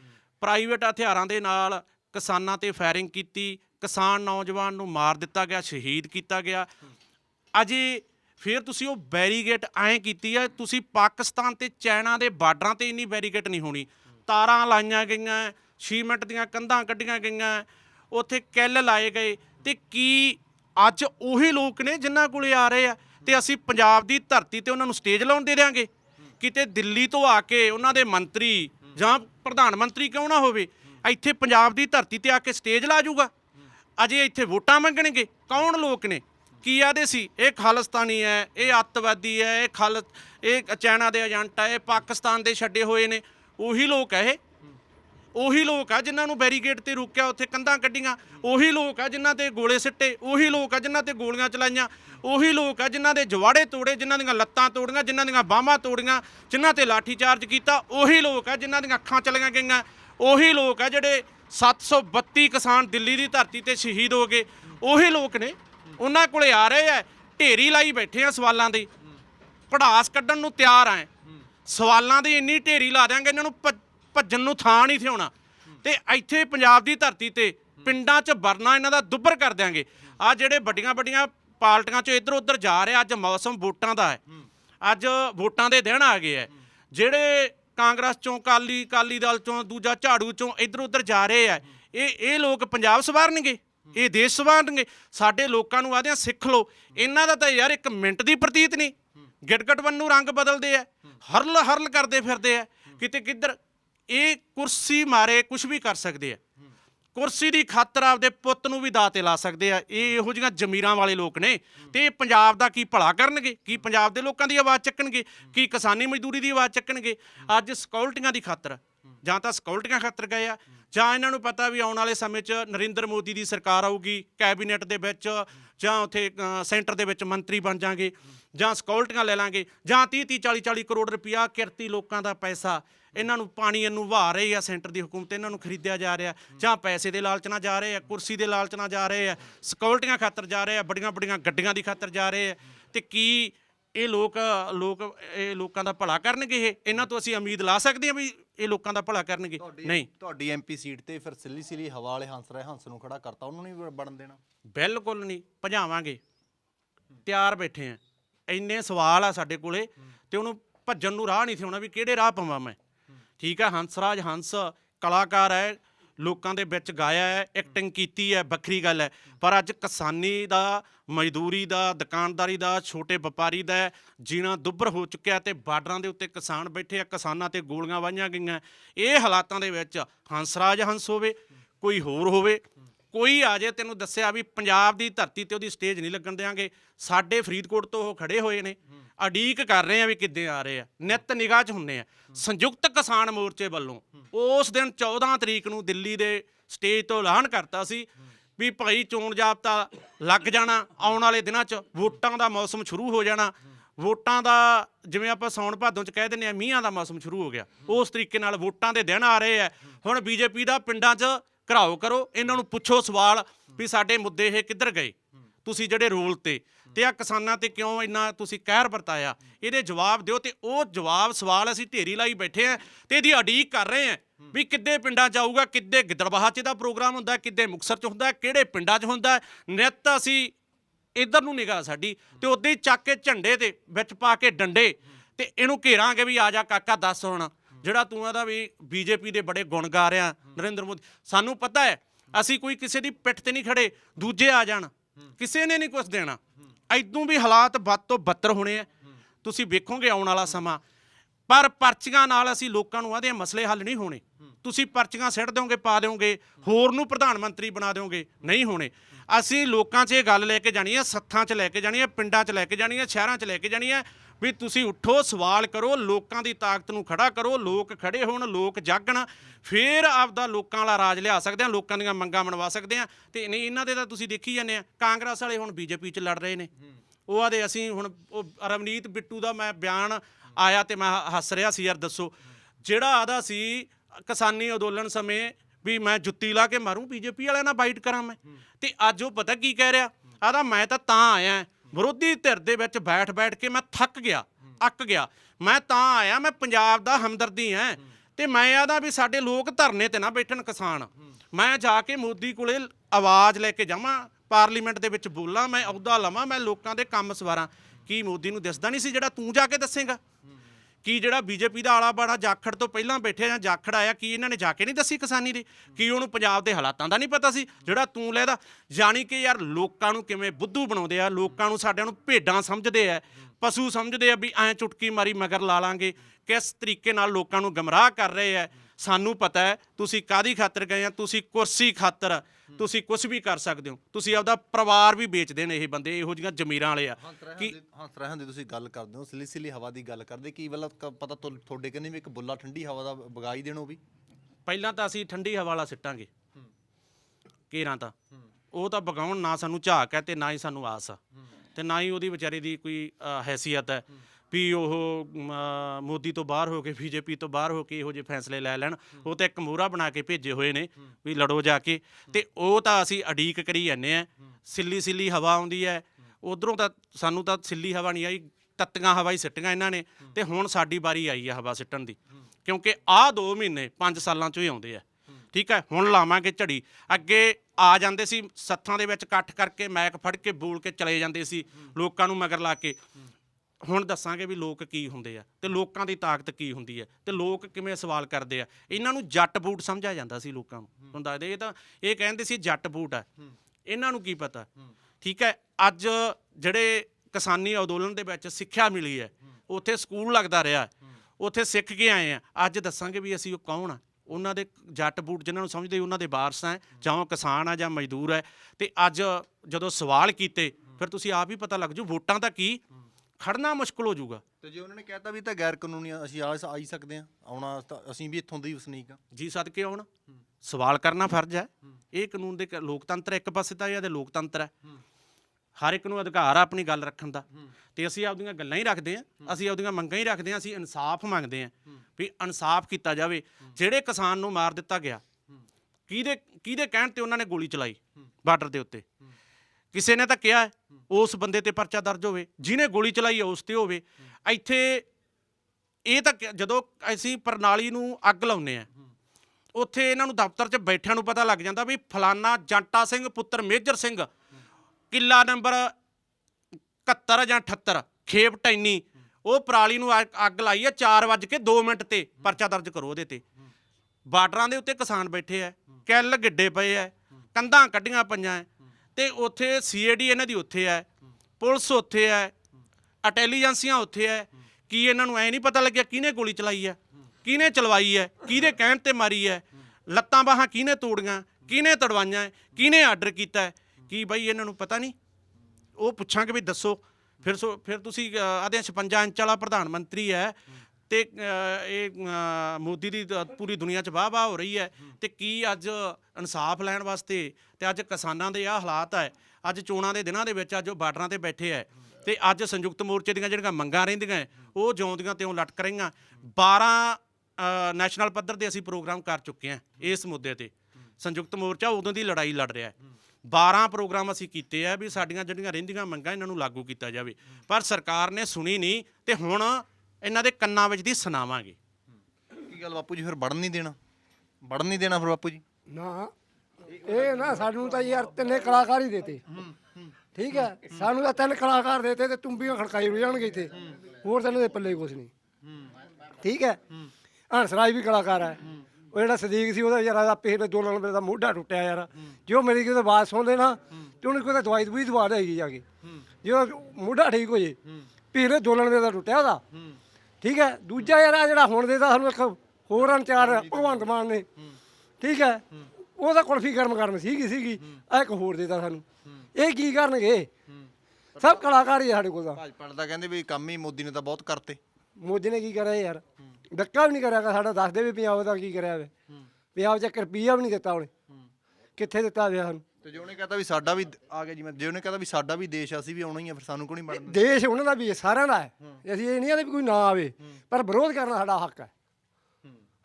ਪ੍ਰਾਈਵੇਟ ਹਥਿਆਰਾਂ ਦੇ ਨਾਲ ਕਿਸਾਨਾਂ ਤੇ ਫਾਇਰਿੰਗ ਕੀਤੀ ਕਿਸਾਨ ਨੌਜਵਾਨ ਨੂੰ ਮਾਰ ਦਿੱਤਾ ਗਿਆ ਸ਼ਹੀਦ ਕੀਤਾ ਗਿਆ। ਅਜੇ ਫਿਰ ਤੁਸੀਂ ਉਹ ਬੈਰੀਗੇਟ ਐਂ ਕੀਤੀ ਆ, ਤੁਸੀਂ ਪਾਕਿਸਤਾਨ ਤੇ ਚਾਈਨਾ ਦੇ ਬਾਰਡਰਾਂ ਤੇ ਇੰਨੀ ਬੈਰੀਗੇਟ ਨਹੀਂ ਹੋਣੀ। ਤਾਰਾਂ ਲਾਈਆਂ ਗਈਆਂ, ਸੀਮੈਂਟ ਦੀਆਂ ਕੰਧਾਂ ਕੱਢੀਆਂ ਗਈਆਂ, ਉੱਥੇ ਕਿੱਲ ਲਾਏ ਗਏ। ਤੇ ਕੀ ਅੱਜ ਉਹੀ ਲੋਕ ਨੇ ਜਿਨ੍ਹਾਂ ਕੋਲੇ ਆ ਰਹੇ ਆ? ਤੇ ਅਸੀਂ ਪੰਜਾਬ ਦੀ ਧਰਤੀ ਤੇ ਉਹਨਾਂ ਨੂੰ ਸਟੇਜ ਲਾਉਣ ਦੇ ਦਿਆਂਗੇ? ਕਿਤੇ ਦਿੱਲੀ ਤੋਂ ਆ ਕੇ ਉਹਨਾਂ ਦੇ ਮੰਤਰੀ ਜਾਂ ਪ੍ਰਧਾਨ ਮੰਤਰੀ ਕਿਉਂ ਨਾ ਹੋਵੇ, ਇੱਥੇ ਪੰਜਾਬ ਦੀ ਧਰਤੀ ਤੇ ਆ ਕੇ ਸਟੇਜ ਲਾ ਜਾਊਗਾ ਅਜੇ ਇੱਥੇ ਵੋਟਾਂ ਮੰਗਣਗੇ। ਕੌਣ ਲੋਕ ਨੇ? ਕੀ ਆਦੇ ਸੀ? ਇਹ ਖਾਲਿਸਤਾਨੀ ਹੈ, ਇਹ ਅੱਤਵਾਦੀ ਹੈ, ਇਹ ਖਾਲ, ਇਹ ਚਾਈਨਾ ਦੇ ਏਜੰਟ ਹੈ ਇਹ ਪਾਕਿਸਤਾਨ ਦੇ ਛੱਡੇ ਹੋਏ ਨੇ। ਉਹੀ ਲੋਕ ਹੈ ਇਹ। ਉਹੀ ਲੋਕ ਆ ਜਿਨ੍ਹਾਂ ਨੂੰ ਬੈਰੀਗੇਟ ਤੇ ਰੋਕਿਆ, ਉੱਥੇ ਕੰਧਾਂ ਕੱਢੀਆਂ। ਉਹੀ ਲੋਕ ਆ ਜਿਨ੍ਹਾਂ ਤੇ ਗੋਲੇ ਸਿੱਟੇ। ਉਹੀ ਲੋਕ ਆ ਜਿਨ੍ਹਾਂ ਤੇ ਗੋਲੀਆਂ ਚਲਾਈਆਂ। ਉਹੀ ਲੋਕ ਆ ਜਿਨ੍ਹਾਂ ਦੇ ਜਵਾੜੇ ਤੋੜੇ, ਜਿਨ੍ਹਾਂ ਦੀਆਂ ਲੱਤਾਂ ਤੋੜੀਆਂ, ਜਿਨ੍ਹਾਂ ਦੀਆਂ ਬਾਹਾਂ ਤੋੜੀਆਂ, ਜਿਨ੍ਹਾਂ ਤੇ ਲਾਠੀ ਚਾਰਜ ਕੀਤਾ। ਉਹੀ ਲੋਕ ਆ ਜਿਨ੍ਹਾਂ ਦੀਆਂ ਅੱਖਾਂ ਚਲੀਆਂ ਗਈਆਂ। ਉਹੀ ਲੋਕ ਆ ਜਿਹੜੇ 732 ਕਿਸਾਨ ਦਿੱਲੀ ਦੀ ਧਰਤੀ ਤੇ ਸ਼ਹੀਦ ਹੋ ਗਏ। ਉਹੀ ਲੋਕ ਨੇ। ਉਹਨਾਂ ਕੋਲੇ ਆ ਰਹੇ ਆ ਢੇਰੀ ਲਾਈ ਬੈਠੇ ਆ ਸਵਾਲਾਂ ਦੀ। ਪੜਾਸ ਕੱਢਣ ਨੂੰ ਤਿਆਰ ਆ ਸਵਾਲਾਂ ਦੀ ਇੰਨੀ ਢੇਰੀ ਲਾ ਦਿਆਂਗੇ, ਇਹਨਾਂ ਨੂੰ ਭੱਜ- ਭੱਜਣ ਨੂੰ ਥਾਂ ਨਹੀਂ ਥਿਉਣਾ। ਤੇ ਇੱਥੇ ਪੰਜਾਬ ਦੀ ਧਰਤੀ ਤੇ ਪਿੰਡਾਂ 'ਚ ਵਰਨਾ ਇਹਨਾਂ ਦਾ ਦੁੱਬਰ ਕਰ ਦਿਆਂਗੇ। ਆ ਜਿਹੜੇ ਵੱਡੀਆਂ ਵੱਡੀਆਂ ਪਾਰਟੀਆਂ 'ਚੋਂ ਇੱਧਰ ਉੱਧਰ ਜਾ ਰਹੇ, ਅੱਜ ਮੌਸਮ ਵੋਟਾਂ ਦਾ ਹੈ ਅੱਜ ਵੋਟਾਂ ਦੇ ਦਿਨ ਆ ਗਏ ਆ ਜਿਹੜੇ ਕਾਂਗਰਸ ਚੋਂ, ਕਾਲੀ ਕਾਲੀ ਦਲ ਚੋਂ, ਦੂਜਾ ਝਾੜੂ ਚੋਂ ਇੱਧਰ ਉੱਧਰ ਜਾ ਰਹੇ ਆ ਇਹ ਇਹ ਲੋਕ ਪੰਜਾਬ ਸਵਾਰਨਗੇ। ਇਹ ਦੇਸ਼ ਸਵਾਰਨਗੇ। ਸਾਡੇ ਲੋਕਾਂ ਨੂੰ ਆਦਿਆਂ ਸਿੱਖ ਲਓ। ਇਹਨਾਂ ਦਾ ਤਾਂ ਯਾਰ ਇੱਕ ਮਿੰਟ ਦੀ ਪ੍ਰਤੀਤ ਨਹੀਂ। ਗਿਟਗਟ ਨੂੰ ਰੰਗ ਬਦਲਦੇ ਆ। ਹਰਲ ਹਰਲ ਕਰਦੇ ਫਿਰਦੇ ਆ। ਕਿਤੇ ਕਿੱਧਰ ਇਹ ਕੁਰਸੀ ਮਾਰੇ ਕੁਝ ਵੀ ਕਰ ਸਕਦੇ ਆ। ਕੁਰਸੀ ਦੀ ਖਾਤਰ ਆਪਦੇ ਪੁੱਤ ਨੂੰ ਵੀ ਦਾਤੇ ਲਾ ਸਕਦੇ ਆ। ਇਹ ਇਹੋ ਜਿਹੀਆਂ ਜ਼ਮੀਰਾਂ ਵਾਲੇ ਲੋਕ ਨੇ। ਤੇ ਇਹ ਪੰਜਾਬ ਦਾ ਕੀ ਭਲਾ ਕਰਨਗੇ? ਕੀ ਪੰਜਾਬ ਦੇ ਲੋਕਾਂ ਦੀ ਆਵਾਜ਼ ਚੱਕਣਗੇ? ਕੀ ਕਿਸਾਨੀ ਮਜ਼ਦੂਰੀ ਦੀ ਆਵਾਜ਼ ਚੱਕਣਗੇ? ਅੱਜ ਸਕਿਉਰਟੀਆਂ ਦੀ ਖਾਤਰ। ਜਾਂ ਤਾਂ ਸਕਿਉਰਟੀਆਂ ਖਾਤਰ ਗਏ ਆ। ਜਾਂ ਇਹਨਾਂ ਨੂੰ ਪਤਾ ਵੀ ਆਉਣ ਵਾਲੇ ਸਮੇਂ 'ਚ ਨਰਿੰਦਰ ਮੋਦੀ ਦੀ ਸਰਕਾਰ ਆਊਗੀ, ਕੈਬਨਿਟ ਦੇ ਵਿੱਚ, ਜਾਂ ਉੱਥੇ ਸੈਂਟਰ ਦੇ ਵਿੱਚ ਮੰਤਰੀ ਬਣ ਜਾਾਂਗੇ, ਜਾਂ ਸਕਿਉਰਟੀਆਂ ਲੈ ਲਾਂਗੇ, ਜਾਂ 30 30 40 40 ਕਰੋੜ ਰੁਪਇਆ ਕਿਰਤੀ ਲੋਕਾਂ ਦਾ ਪੈਸਾ ਇਹਨਾਂ ਨੂੰ ਪਾਣੀ ਨੂੰ ਵਹਾ ਰਹੇ ਆ ਸੈਂਟਰ ਦੀ ਹਕੂਮਤ, ਇਹਨਾਂ ਨੂੰ ਖਰੀਦਿਆ ਜਾ ਰਿਹਾ, ਜਾਂ ਪੈਸੇ ਦੇ ਲਾਲਚ ਨਾਲ ਜਾ ਰਹੇ ਆ, ਕੁਰਸੀ ਦੇ ਲਾਲਚ ਨਾਲ ਜਾ ਰਹੇ ਆ, ਸਿਕਿਉਰਟੀਆਂ ਖਾਤਰ ਜਾ ਰਹੇ ਆ, ਬੜੀਆਂ ਬੜੀਆਂ ਗੱਡੀਆਂ ਦੀ ਖਾਤਰ ਜਾ ਰਹੇ ਆ, ਤੇ ਕੀ ਇਹ ਲੋਕ ਲੋਕ, ਇਹ ਲੋਕਾਂ ਦਾ ਭਲਾ ਕਰਨਗੇ ਇਹ? ਇਹਨਾਂ ਤੋਂ ਅਸੀਂ ਉਮੀਦ ਲਾ ਸਕਦੇ ਹਾਂ ਵੀ ਇਹ ਲੋਕਾਂ ਦਾ ਭਲਾ ਕਰਨਗੇ। ਨਹੀਂ। ਤੁਹਾਡੀ ਐਮਪੀ ਸੀਟ ਤੇ ਫਿਰ ਸਿੱਲੀ ਸਿੱਲੀ ਹਵਾ ਵਾਲੇ ਹੰਸ ਰਹੇ ਹੰਸ ਨੂੰ ਖੜਾ ਕਰਤਾ ਉਹਨੂੰ ਨਹੀਂ ਬਣਨ ਦੇਣਾ। ਬਿਲਕੁਲ ਨਹੀਂ ਭਜਾਵਾਂਗੇ। ਤਿਆਰ ਬੈਠੇ ਆ। ਇੰਨੇ ਸਵਾਲ ਆ ਸਾਡੇ ਕੋਲੇ ਤੇ ਉਹਨੂੰ ਭੱਜਣ ਨੂੰ ਰਾਹ ਨਹੀਂ ਸੀ ਹੋਣਾ ਵੀ ਕਿਹੜੇ ਰਾਹ ਪਵਾਂ ਮੈਂ। ਠੀਕ ਹੈ ਹੰਸਰਾਜ ਹੰਸ ਕਲਾਕਾਰ ਹੈ ਲੋਕਾਂ ਦੇ ਵਿੱਚ ਗਾਇਆ ਹੈ ਐਕਟਿੰਗ ਕੀਤੀ ਹੈ, ਵੱਖਰੀ ਗੱਲ ਹੈ। ਪਰ ਅੱਜ ਕਿਸਾਨੀ ਦਾ, ਮਜ਼ਦੂਰੀ ਦਾ, ਦੁਕਾਨਦਾਰੀ ਦਾ, ਛੋਟੇ ਵਪਾਰੀ ਦਾ ਜੀਣਾ ਦੁੱਭਰ ਹੋ ਚੁੱਕਿਆ ਤੇ ਬਾਰਡਰਾਂ ਦੇ ਉੱਤੇ ਕਿਸਾਨ ਬੈਠੇ ਆ, ਕਿਸਾਨਾਂ ਤੇ ਗੋਲੀਆਂ ਵਾਹੀਆਂ ਗਈਆਂ। ਇਹ ਹਾਲਾਤਾਂ ਦੇ ਵਿੱਚ ਹੰਸਰਾਜ ਹੰਸ ਹੋਵੇ, ਕੋਈ ਹੋਰ ਹੋਵੇ ਕੋਈ ਆ ਜੇ ਤੈਨੂੰ ਦੱਸਿਆ ਵੀ ਪੰਜਾਬ ਦੀ ਧਰਤੀ ਤੇ ਉਹਦੀ ਸਟੇਜ ਨਹੀਂ ਲੱਗਣ ਦੇਾਂਗੇ ਸਾਡੇ ਫਰੀਦਕੋਟ ਤੋਂ ਉਹ ਖੜੇ ਹੋਏ ਨੇ। ਅਡੀਕ ਕਰ ਰਹੇ ਆ ਵੀ ਕਿੱਦੇ ਆ ਰਹੇ ਆ। ਨਿਤ ਨਿਗਾਹ 'ਚ ਹੁੰਨੇ ਆ। ਸੰਯੁਕਤ ਕਿਸਾਨ ਮੋਰਚੇ ਵੱਲੋਂ ਉਸ ਦਿਨ 14 ਤਰੀਕ ਨੂੰ ਦਿੱਲੀ ਦੇ ਸਟੇਜ ਤੋਂ ਐਲਾਨ ਕਰਤਾ ਸੀ ਵੀ ਭਾਈ ਚੋਣ ਜਾਬਤਾ ਲੱਗ ਜਾਣਾ ਆਉਣ ਵਾਲੇ ਦਿਨਾਂ 'ਚ ਵੋਟਾਂ ਦਾ ਮੌਸਮ ਸ਼ੁਰੂ ਹੋ ਜਾਣਾ। ਵੋਟਾਂ ਦਾ ਜਿਵੇਂ ਆਪਾਂ ਸੌਣ ਭਾਦੋਂ 'ਚ ਕਹਿ ਦਿੰਦੇ ਆ ਮੀਂਹਾਂ ਦਾ ਮੌਸਮ ਸ਼ੁਰੂ ਹੋ ਗਿਆ। ਉਸ ਤਰੀਕੇ ਨਾਲ ਵੋਟਾਂ ਦੇ ਦਿਨ ਆ ਰਹੇ ਆ। ਹੁਣ ਬੀਜੇਪੀ ਦਾ ਪਿੰਡਾਂ 'ਚ ਘਰਾਓ ਕਰੋ, ਇਹਨਾਂ ਨੂੰ ਪੁੱਛੋ ਸਵਾਲ ਵੀ ਸਾਡੇ ਮੁੱਦੇ ਇਹ ਕਿੱਧਰ ਗਏ? ਤੁਸੀਂ ਜਿਹੜੇ ਰੋਲ ਤੇ ਤੇ ਆ ਕਿਸਾਨਾਂ ਤੇ ਕਿਉਂ ਇੰਨਾ ਤੁਸੀਂ ਕਹਿਰ ਵਰਤਾਇਆ? ਇਹਦੇ ਜਵਾਬ ਦਿਓ ਤੇ ਉਹ ਜਵਾਬ ਸਵਾਲ ਅਸੀਂ ਢੇਰੀ ਲਾਈ ਬੈਠੇ ਆ ਤੇ ਇਹਦੀ ਅਡੀਕ ਕਰ ਰਹੇ ਆ ਵੀ ਕਿੱਦੇ ਪਿੰਡਾਂ 'ਚ ਆਊਗਾ, ਕਿੱਦੇ ਗਿੱਦੜਬਾਹਾ 'ਚ ਦਾ ਪ੍ਰੋਗਰਾਮ ਹੁੰਦਾ, ਕਿੱਦੇ ਮੁਕਸਰ 'ਚ ਹੁੰਦਾ, ਕਿਹੜੇ ਪਿੰਡਾਂ 'ਚ ਹੁੰਦਾ? ਨਿਤ ਅਸੀਂ ਇਧਰ ਨੂੰ ਨਿਗਾਹ ਸਾਡੀ ਤੇ ਉਦੋਂ ਹੀ ਚੱਕ ਕੇ ਝੰਡੇ ਤੇ ਵਿੱਚ ਪਾ ਕੇ ਡੰਡੇ ਤੇ ਇਹਨੂੰ ਘੇਰਾਂਗੇ ਵੀ ਆ ਜਾ ਕਾਕਾ ਦੱਸ ਹੁਣ। ਜਿਹੜਾ ਤੂੰ ਆਦਾ ਵੀ ਬੀਜੇਪੀ ਦੇ ਬੜੇ ਗੁਣ ਗਾ ਰਿਆ ਨਰਿੰਦਰ ਮੋਦੀ। ਸਾਨੂੰ ਪਤਾ ਹੈ, ਅਸੀਂ ਕੋਈ ਕਿਸੇ ਦੀ ਪਿੱਠ ਤੇ ਨਹੀਂ ਖੜੇ, ਦੂਜੇ ਆ ਜਾਣ। ਕਿਸੇ ਨੇ ਨਹੀਂ ਕੁਝ ਦੇਣਾ। ਐਦੋਂ ਵੀ ਹਾਲਾਤ ਵੱਧ ਤੋਂ ਬੱਤਰ ਹੋਣੇ ਆ। ਤੁਸੀਂ ਵੇਖੋਗੇ ਆਉਣ ਵਾਲਾ ਸਮਾਂ। ਪਰ ਪਰਚੀਆਂ ਨਾਲ ਅਸੀਂ ਲੋਕਾਂ ਨੂੰ ਆਦੇ ਮਸਲੇ ਹੱਲ ਨਹੀਂ ਹੋਣੇ। ਤੁਸੀਂ ਪਰਚੀਆਂ ਸਿੱਟ ਦਿਓਗੇ, ਪਾ ਦਿਓਗੇ, ਹੋਰ ਨੂੰ ਪ੍ਰਧਾਨ ਮੰਤਰੀ ਬਣਾ ਦਿਓਗੇ, ਨਹੀਂ ਹੋਣੇ। ਅਸੀਂ ਲੋਕਾਂ 'ਚ ਇਹ ਗੱਲ ਲੈ ਕੇ ਜਾਣੀ ਹੈ ਸੱਥਾਂ 'ਚ ਲੈ ਕੇ ਜਾਣੀ ਹੈ ਪਿੰਡਾਂ 'ਚ ਲੈ ਕੇ ਜਾਣੀ ਹੈ ਸ਼ਹਿਰਾਂ 'ਚ ਲੈ ਕੇ ਜਾਣੀ ਹੈ ਵੀ ਤੁਸੀਂ ਉੱਠੋ, ਸਵਾਲ ਕਰੋ, ਲੋਕਾਂ ਦੀ ਤਾਕਤ ਨੂੰ ਖੜਾ ਕਰੋ, ਲੋਕ ਖੜੇ ਹੋਣ, ਲੋਕ ਜਾਗਣ, ਫੇਰ ਆਪਦਾ ਲੋਕਾਂ ਵਾਲਾ ਰਾਜ ਲਿਆ ਸਕਦੇ ਆ, ਲੋਕਾਂ ਦੀਆਂ ਮੰਗਾਂ ਮਨਵਾ ਸਕਦੇ ਆ। ਤੇ ਨਹੀਂ, ਇਹਨਾਂ ਦੇ ਤਾਂ ਤੁਸੀਂ ਦੇਖੀ ਜਾਂਦੇ ਆ, ਕਾਂਗਰਸ ਵਾਲੇ ਹੁਣ ਬੀਜੇਪੀ 'ਚ ਲੜ ਰਹੇ ਨੇ। ਉਹ ਆਦੇ ਅਸੀਂ ਹੁਣ, ਉਹ ਰਵਨੀਤ ਬਿੱਟੂ ਦਾ ਮੈਂ ਬਿਆਨ ਆਇਆ ਤੇ ਮੈਂ ਹੱਸ ਰਿਹਾ ਸੀ, ਯਾਰ ਦੱਸੋ। ਜਿਹੜਾ ਆਦਾ ਸੀ, ਕਿਸਾਨੀ ਅੰਦੋਲਨ ਸਮੇਂ ਵੀ ਮੈਂ ਜੁੱਤੀ ਲਾ ਕੇ ਮਾਰੂੰ, ਬੀਜੇਪੀ ਵਾਲਿਆਂ ਨਾਲ ਬਾਈਟ ਕਰਾਂ ਮੈਂ। ਤੇ ਅੱਜ ਉਹ ਪਤਾ ਕੀ ਕਹਿ ਰਿਹਾ? ਆਦਾ ਮੈਂ ਤਾਂ ਤਾਂ ਆਇਆ। ਵਿਰੋਧੀ ਧਿਰ ਦੇ ਵਿੱਚ ਬੈਠ ਬੈਠ ਕੇ ਮੈਂ ਥੱਕ ਗਿਆ, ਅੱਕ ਗਿਆ। ਮੈਂ ਤਾਂ ਆਇਆ, ਮੈਂ ਪੰਜਾਬ ਦਾ ਹਮਦਰਦੀ ਐ। ਤੇ ਮੈਂ ਆਦਾ ਵੀ ਸਾਡੇ ਲੋਕ ਧਰਨੇ ਤੇ ਨਾ ਬੈਠਣ ਕਿਸਾਨ। ਮੈਂ ਜਾ ਕੇ ਮੋਦੀ ਕੋਲੇ ਆਵਾਜ਼ ਲੈ ਕੇ ਜਾਵਾਂ, ਪਾਰਲੀਮੈਂਟ ਦੇ ਵਿੱਚ ਬੋਲਾਂ, ਮੈਂ ਅਹੁਦਾ ਲਵਾਂ, ਮੈਂ ਲੋਕਾਂ ਦੇ ਕੰਮ ਸਵਾਰਾਂ। ਕੀ ਮੋਦੀ ਨੂੰ ਦਿਸਦਾ ਨਹੀਂ ਸੀ ਜਿਹੜਾ ਤੂੰ ਜਾ ਕੇ ਦੱਸੇਗਾ? ਕੀ ਜਿਹੜਾ ਬੀਜੇਪੀ ਦਾ ਆਲਾ ਬਾੜਾ ਜਾਖੜ ਤੋਂ ਪਹਿਲਾਂ ਬੈਠਿਆ ਜਾਂ ਜਾਖੜ ਆਇਆ, ਕੀ ਇਹਨਾਂ ਨੇ ਜਾ ਕੇ ਨਹੀਂ ਦੱਸੀ ਕਿਸਾਨੀ ਦੀ? ਕੀ ਉਹਨੂੰ ਪੰਜਾਬ ਦੇ ਹਾਲਾਤਾਂ ਦਾ ਨਹੀਂ ਪਤਾ ਸੀ? ਜਿਹੜਾ ਤੂੰ ਲੈਦਾ ਜਾਣੀ ਕਿ ਯਾਰ ਲੋਕਾਂ ਨੂੰ ਕਿਵੇਂ ਬੁੱਧੂ ਬਣਾਉਂਦੇ ਆ, ਲੋਕਾਂ ਨੂੰ ਸਾਡਿਆਂ ਨੂੰ ਭੇਡਾਂ ਸਮਝਦੇ ਆ, ਪਸ਼ੂ ਸਮਝਦੇ ਆ ਵੀ ਐਂ ਚੁਟਕੀ ਮਾਰੀ ਮਗਰ ਲਾ ਲਾਂਗੇ। ਕਿਸ ਤਰੀਕੇ ਨਾਲ ਲੋਕਾਂ ਨੂੰ ਗਮਰਾਹ ਕਰ ਰਹੇ ਆ? ਸਾਨੂੰ ਪਤਾ ਹੈ, ਤੁਸੀਂ ਕਾਦੀ ਖਾਤਰ ਗਏ ਆ? ਤੁਸੀਂ ਕੁਰਸੀ ਖਾਤਰ। ਤੁਸੀਂ ਕੁਝ ਵੀ ਕਰ ਸਕਦੇ ਹੋ। ਤੁਸੀਂ ਆਪਦਾ ਪਰਿਵਾਰ ਵੀ ਵੇਚਦੇ ਨੇ ਇਹ ਬੰਦੇ ਇਹੋ ਜਿਹੀਆਂ ਜ਼ਮੀਰਾਂ ਵਾਲੇ ਆ। ਕਿ ਹੰਸ ਰਹਿਣ ਦੀ ਤੁਸੀਂ ਗੱਲ ਕਰਦੇ ਹੋ ਸਿੱਲੀ ਸਿੱਲੀ ਹਵਾ ਦੀ ਗੱਲ ਕਰਦੇ ਕੀ ਵੱਲ ਪਤਾ ਤੁਹਾ- ਤੁਹਾਡੇ ਕਹਿੰਦੇ ਵੀ ਇੱਕ ਬੁੱਲਾ ਠੰਡੀ ਹਵਾ ਦਾ ਬਗਾਈ ਦੇਣੋ ਵੀ। ਪਹਿਲਾਂ ਤਾਂ ਅਸੀਂ ਠੰਡੀ ਹਵਾ ਵਾਲਾ ਸਿੱਟਾਂਗੇ। ਕੇਰਾਂ ਤਾਂ। ਉਹ ਤਾਂ ਬਗਾਉਣ ਨਾ ਸਾਨੂੰ ਝਾਕ ਹੈ ਤੇ ਨਾ ਹੀ ਸਾਨੂੰ ਆਸ ਆ। ਤੇ ਨਾ ਹੀ ਉਹਦੀ ਵਿਚਾਰੇ ਦੀ ਕੋਈ ਅ, ਹੈਸੀਅਤ ਹੈ। ਵੀ ਉਹ ਮੋਦੀ ਤੋਂ ਬਾਹਰ ਹੋ ਕੇ ਬੀਜੇਪੀ ਤੋਂ ਬਾਹਰ ਹੋ ਕੇ ਇਹੋ ਜਿਹੇ ਫੈਸਲੇ ਲੈ ਲੈਣ। ਉਹ ਤਾਂ ਇੱਕ ਮੋਹਰਾ ਬਣਾ ਕੇ ਭੇਜੇ ਹੋਏ ਨੇ ਵੀ ਲੜੋ ਜਾ ਕੇ। ਤੇ ਉਹ ਤਾਂ ਅਸੀਂ ਅਡੀਕ ਕਰੀ ਜਾਂਦੇ ਆ। ਸਿੱਲੀ ਸਿੱਲੀ ਹਵਾ ਆਉਂਦੀ ਹੈ। ਉਧਰੋਂ ਤਾਂ ਸਾਨੂੰ ਤਾਂ ਸਿੱਲੀ ਹਵਾ ਨਹੀਂ ਆਈ ਤੱਤੀਆਂ ਹਵਾ ਹੀ ਸਿੱਟੀਆਂ ਇਹਨਾਂ ਨੇ। ਤੇ ਹੁਣ ਸਾਡੀ ਵਾਰੀ ਆਈ ਆ ਹਵਾ ਸਿੱਟਣ ਦੀ। ਕਿਉਂਕਿ ਆਹ 2 ਮਹੀਨੇ 5 ਸਾਲਾਂ ਚੋਂ ਹੀ ਆਉਂਦੇ ਆ। ਠੀਕ ਹੈ ਹੁਣ ਲਾਵਾਂਗੇ ਝੜੀ। ਅੱਗੇ ਆ ਜਾਂਦੇ ਸੀ ਸੱਥਾਂ ਦੇ ਵਿੱਚ ਇਕੱਠ ਕਰਕੇ ਮੈਕ ਫੜ ਕੇ ਬੋਲ ਕੇ ਚਲੇ ਜਾਂਦੇ ਸੀ ਲੋਕਾਂ ਨੂੰ ਮਗਰ ਲਾ ਕੇ। ਹੁਣ ਦੱਸਾਂਗੇ ਵੀ ਲੋਕ ਕੀ ਹੁੰਦੇ ਆ ਤੇ ਲੋਕਾਂ ਦੀ ਤਾਕਤ ਕੀ ਹੁੰਦੀ ਹੈ ਤੇ ਲੋਕ ਕਿਵੇਂ ਸਵਾਲ ਕਰਦੇ ਆ। ਇਹਨਾਂ ਨੂੰ ਜੱਟ ਬੂਟ ਸਮਝਿਆ ਜਾਂਦਾ ਸੀ ਲੋਕਾਂ ਨੂੰ। ਹੁਣ ਦੱਸਦੇ ਇਹ ਤਾਂ ਇਹ ਕਹਿੰਦੇ ਸੀ ਜੱਟ ਬੂਟ ਆ। ਇਹਨਾਂ ਨੂੰ ਕੀ ਪਤਾ? ਠੀਕ ਹੈ ਅੱਜ ਜਿਹੜੇ ਕਿਸਾਨੀ ਅੰਦੋਲਨ ਦੇ ਵਿੱਚ ਸਿੱਖਿਆ ਮਿਲੀ ਹੈ ਉੱਥੇ ਸਕੂਲ ਲੱਗਦਾ ਰਿਹਾ। ਉੱਥੇ ਸਿੱਖ ਕੇ ਆਏ ਆ। ਅੱਜ ਦੱਸਾਂਗੇ ਵੀ ਅਸੀਂ ਉਹ ਕੌਣ ਆ? ਉਹਨਾਂ ਦੇ ਜੱਟ ਬੂਟ ਜਿਨ੍ਹਾਂ ਨੂੰ ਸਮਝਦੇ ਉਹਨਾਂ ਦੇ ਵਾਰਸ ਆ ਜਾਂ ਉਹ ਕਿਸਾਨ ਆ ਜਾਂ ਮਜ਼ਦੂਰ ਹੈ। ਤੇ ਅੱਜ ਜਦੋਂ ਸਵਾਲ ਕੀਤੇ ਫਿਰ ਤੁਸੀਂ ਆਪ ਹੀ ਪਤਾ ਲੱਗ ਜੂ ਵੋਟਾਂ ਦਾ ਕੀ ਖੜਨਾ ਮੁਸ਼ਕਲ ਹੋ ਜਾਊਗਾ। ਤੇ ਜੇ ਉਹਨਾਂ ਨੇ ਕਹਿਤਾ ਵੀ ਤਾਂ ਗੈਰ ਕਾਨੂੰਨੀ ਆ, ਅਸੀਂ ਆ ਆ ਹੀ ਸਕਦੇ ਆ ਆਉਣਾ ਤਾਂ ਅਸੀਂ ਵੀ ਇੱਥੋਂ ਦੇ ਹੀ ਵਸਨੀਕ ਆ ਜੀ ਸਦਕੇ ਆਉਣ। ਸਵਾਲ ਕਰਨਾ ਫਰਜ਼ ਹੈ। ਇਹ ਕਾਨੂੰਨ ਦੇ ਕ- ਲੋਕਤੰਤਰ ਇੱਕ ਪਾਸੇ ਤਾਂ ਇਹ ਦੇ ਲੋਕਤੰਤਰ ਹੈ। ਹਰ ਇੱਕ ਨੂੰ ਅਧਿਕਾਰ ਆ ਆਪਣੀ ਗੱਲ ਰੱਖਣ ਦਾ। ਤੇ ਅਸੀਂ ਆਪਦੀਆਂ ਗੱਲਾਂ ਹੀ ਰੱਖਦੇ ਆ ਅਸੀਂ ਆਪਦੀਆਂ ਮੰਗਾਂ ਹੀ ਰੱਖਦੇ ਆ ਅਸੀਂ ਇਨਸਾਫ ਮੰਗਦੇ ਆ ਵੀ ਇਨਸਾਫ ਕੀਤਾ ਜਾਵੇ। ਜਿਹੜੇ ਕਿਸਾਨ ਨੂੰ ਮਾਰ ਦਿੱਤਾ ਗਿਆ ਕਿਹਦੇ ਕਿਹਦੇ ਕਹਿਣ ਤੇ ਉਹਨਾਂ ਨੇ ਗੋਲੀ ਚਲਾਈ ਬਾਰਡਰ ਦੇ ਉੱਤੇ? ਕਿਸੇ ਨੇ ਤਾਂ ਕਿਹਾ ਹੈ, ਉਸ ਬੰਦੇ ਤੇ ਪਰਚਾ ਦਰਜ ਹੋਵੇ ਜਿਹਨੇ ਗੋਲੀ ਚਲਾਈ ਹੈ ਉਸ ਤੇ ਹੋਵੇ। ਇੱਥੇ ਇਹ ਤਾਂ ਕਿ- ਜਦੋਂ ਅਸੀਂ ਪ੍ਰਣਾਲੀ ਨੂੰ ਅੱਗ ਲਾਉਂਦੇ ਆ ਉੱਥੇ ਇਹਨਾਂ ਨੂੰ ਦਫ਼ਤਰ 'ਚ ਬੈਠਿਆਂ ਨੂੰ ਪਤਾ ਲੱਗ ਜਾਂਦਾ ਵੀ ਫਲਾਨਾ ਜੰਟਾ ਸਿੰਘ ਪੁੱਤਰ ਮੇਜਰ ਸਿੰਘ ਕਿੱਲਾ ਨੰਬਰ 71 ਜਾਂ 78 ਖੇਪ ਟੈਨੀ ਉਹ ਪਰਾਲੀ ਨੂੰ ਅੱਗ- ਅੱਗ ਲਾਈ ਹੈ 4 ਵਜੇ ਕੇ 2 ਮਿੰਟ ਤੇ ਪਰਚਾ ਦਰਜ ਕਰੋ ਉਹਦੇ ਤੇ। ਬਾਰਡਰਾਂ ਦੇ ਉੱਤੇ ਕਿਸਾਨ ਬੈਠੇ ਐ ਕੈਲ ਗਿੱਡੇ ਪਏ ਐ ਕੰਧਾਂ ਕੱਢੀਆਂ ਪਈਆਂ ਐ ਤੇ ਉੱਥੇ ਸੀਏਡੀ ਇਹਨਾਂ ਦੀ ਉੱਥੇ ਹੈ, ਪੁਲਿਸ ਉੱਥੇ ਹੈ ਇੰਟੈਲੀਜੈਂਸੀਆਂ ਉੱਥੇ ਹੈ। ਕੀ ਇਹਨਾਂ ਨੂੰ ਐ ਨਹੀਂ ਪਤਾ ਲੱਗਿਆ ਕਿਹਨੇ ਗੋਲੀ ਚਲਾਈ ਹੈ, ਕਿਹਨੇ ਚਲਵਾਈ ਹੈ, ਕਿਹਦੇ ਕਹਿਣ ਤੇ ਮਾਰੀ ਹੈ, ਲੱਤਾਂ ਬਾਹਾਂ ਕਿਹਨੇ ਤੋੜੀਆਂ, ਕਿਹਨੇ ਤੜਵਾਈਆਂ, ਕਿਹਨੇ ਆਰਡਰ ਕੀਤਾ ਕੀ ਬਈ ਇਹਨਾਂ ਨੂੰ ਪਤਾ ਨਹੀਂ? ਉਹ ਪੁੱਛਾਂਗੇ ਵੀ ਦੱਸੋ। ਫਿਰ ਸੋ ਫਿਰ ਤੁਸੀਂ ਆਦੇ 56 ਇੰਚ ਵਾਲਾ ਪ੍ਰਧਾਨ ਮੰਤਰੀ ਹੈ ਤੇ ਇਹ ਮੋਦੀ ਦੀ ਪੂਰੀ ਦੁਨੀਆ 'ਚ ਵਾਹ-ਵਾਹ ਹੋ ਰਹੀ ਹੈ ਤੇ ਕੀ ਅੱਜ ਇਨਸਾਫ ਲੈਣ ਵਾਸਤੇ ਤੇ ਅੱਜ ਕਿਸਾਨਾਂ ਦੇ ਆ ਹਾਲਾਤ ਹੈ ਅੱਜ ਚੋਣਾਂ ਦੇ ਦਿਨਾਂ ਦੇ ਵਿੱਚ ਅੱਜ ਉਹ ਬਾਰਡਰਾਂ ਤੇ ਬੈਠੇ ਹੈ ਤੇ ਅੱਜ ਸੰਯੁਕਤ ਮੋਰਚੇ ਦੀਆਂ ਜਿਹੜੀਆਂ ਮੰਗਾਂ ਰਹਿੰਦੀਆਂ ਹੈ, ਉਹ ਜਿਉਂਦੀਆਂ ਤਿਉਂ ਲਟਕ ਰਹੀਆਂ। 12 ਨੈਸ਼ਨਲ ਪੱਧਰ ਤੇ ਅਸੀਂ ਪ੍ਰੋਗਰਾਮ ਕਰ ਚੁੱਕੇ ਹਾਂ ਇਸ ਮੁੱਦੇ ਤੇ। ਸੰਯੁਕਤ ਮੋਰਚਾ ਉਦੋਂ ਦੀ ਲੜਾਈ ਲੜ ਰਿਹਾ ਹੈ। 12 ਪ੍ਰੋਗਰਾਮ ਅਸੀਂ ਕੀਤੇ ਆ ਵੀ ਸਾਡੀਆਂ ਜਿਹੜੀਆਂ ਰਹਿੰਦੀਆਂ ਮੰਗਾਂ ਇਹਨਾਂ ਨੂੰ ਲਾਗੂ ਕੀਤਾ ਜਾਵੇ। ਪਰ ਸਰਕਾਰ ਨੇ ਸੁਣੀ ਨਹੀਂ ਤੇ ਹੁਣ ਇਹਨਾਂ ਦੇ ਕੰਨਾਂ ਵਿੱਚ ਦੀ ਸੁਣਾਵਾਂਗੇ। ਕੀ ਗੱਲ ਬਾਪੂ ਜੀ ਫਿਰ ਵੜਨ ਨਹੀਂ ਦੇਣਾ? ਵੜਨ ਨਹੀਂ ਦੇਣਾ ਫਿਰ ਬਾਪੂ ਜੀ? ਨਾ ਇਹ ਨਾ ਸਾਨੂੰ ਤਾਂ ਯਾਰ ਤਿੰਨੇ ਕਲਾਕਾਰ ਹੀ ਦੇਤੇ। ਠੀਕ ਹੈ ਸਾਨੂੰ ਤਾਂ ਤਿੰਨ ਕਲਾਕਾਰ ਦੇਤੇ ਤੇ ਤੁੰਬੀਆਂ ਖੜਕਾਈ ਹੋ ਜਾਣਗੇ ਇੱਥੇ। ਹੋਰ ਤਾਂ ਇਹਨਾਂ ਦੇ ਪੱਲੇ ਕੁਛ ਨਹੀਂ। ਠੀਕ ਹੈ ਹੰਸਰਾਜ ਵੀ ਕਲਾਕਾਰ ਹੈ। ਉਹ ਜਿਹੜਾ ਸਦੀਕ ਸੀ ਉਹਦਾ ਯਾਰ ਦਾ ਪਿਛਲੇ ਦੋ ਨੰਬਰ ਦਾ ਮੋਢਾ ਟੁੱਟਿਆ ਯਾਰ। ਜੋ ਮੇਰੀ ਕਿਤੇ ਬਾਤ ਸੁਣਦੇ ਨਾ ਤੇ ਉਹਨੂੰ ਕੋਈ ਦਵਾਈ ਦਵਾਈ ਦਵਾ ਦੇਗੀ ਜਾ ਕੇ। ਜਦੋਂ ਮੋਢਾ ਠੀਕ ਹੋ ਜੇ ਪਿਛਲੇ ਦੋ ਨੰਬਰ ਦਾ ਟੁੱਟਿਆ ਉਹਦਾ। ਠੀਕ ਹੈ? ਦੂਜਾ ਯਾਰ ਆ ਜਿਹੜਾ ਹੁਣ ਦੇਦਾ ਸਾਨੂੰ ਇੱਕ ਹੋਰ ਅਨਚਾਰ ਭਗਵੰਤ ਮਾਨ ਨੇ। ਠੀਕ ਹੈ? ਉਹਦਾ ਕੁਲਫੀ ਗਰਮ ਗਰਮ ਸੀਗੀ ਸੀਗੀ। ਆ ਇੱਕ ਹੋਰ ਦੇਤਾ ਸਾਨੂੰ। ਇਹ ਕੀ ਕਰਨਗੇ? ਸਭ ਕਲਾਕਾਰ ਹੀ ਸਾਡੇ ਕੋਲ ਤਾਂ। ਭਾਜਪਾ ਦਾ ਕਹਿੰਦੇ ਵੀ ਕੰਮ ਹੀ ਮੋਦੀ ਨੇ ਤਾਂ ਬਹੁਤ ਕਰਤੇ। ਮੋਦੀ ਨੇ ਕੀ ਕਰਿਆ ਯਾਰ? ਡੱਕਾ ਵੀ ਨਹੀਂ ਕਰਿਆਗਾ ਸਾਡਾ। ਦੱਸਦੇ ਵੀ ਪੰਜਾਬ ਦਾ ਕੀ ਕਰਿਆ ਵੇ। ਪੰਜਾਬ 'ਚ ਇੱਕ ਰੁਪਈਆ ਵੀ ਨਹੀਂ ਦਿੱਤਾ ਉਹਨੇ। ਕਿੱਥੇ ਦਿੱਤਾ ਵੇ ਸਾਨੂੰ? ਤੇ ਜੇ ਉਹਨੇ ਕਹਤਾ ਵੀ ਸਾਡਾ ਵੀ ਆ ਗਿਆ ਜਿਵੇਂ ਜੇ ਉਹਨੇ ਕਹਤਾ ਵੀ ਸਾਡਾ ਵੀ ਦੇਸ਼ ਆ, ਅਸੀਂ ਵੀ ਆਉਣਾ ਹੀ ਆ ਫਿਰ ਸਾਨੂੰ ਕਿਉਂ ਨਹੀਂ ਦੇਸ਼ ਉਹਨਾਂ ਦਾ ਵੀ ਹੈ ਸਾਰਿਆਂ ਦਾ ਹੈ। ਅਸੀਂ ਇਹ ਨਹੀਂ ਆਦੇ ਵੀ ਕੋਈ ਨਾ ਆਵੇ ਪਰ ਵਿਰੋਧ ਕਰਨਾ ਸਾਡਾ ਹੱਕ ਹੈ।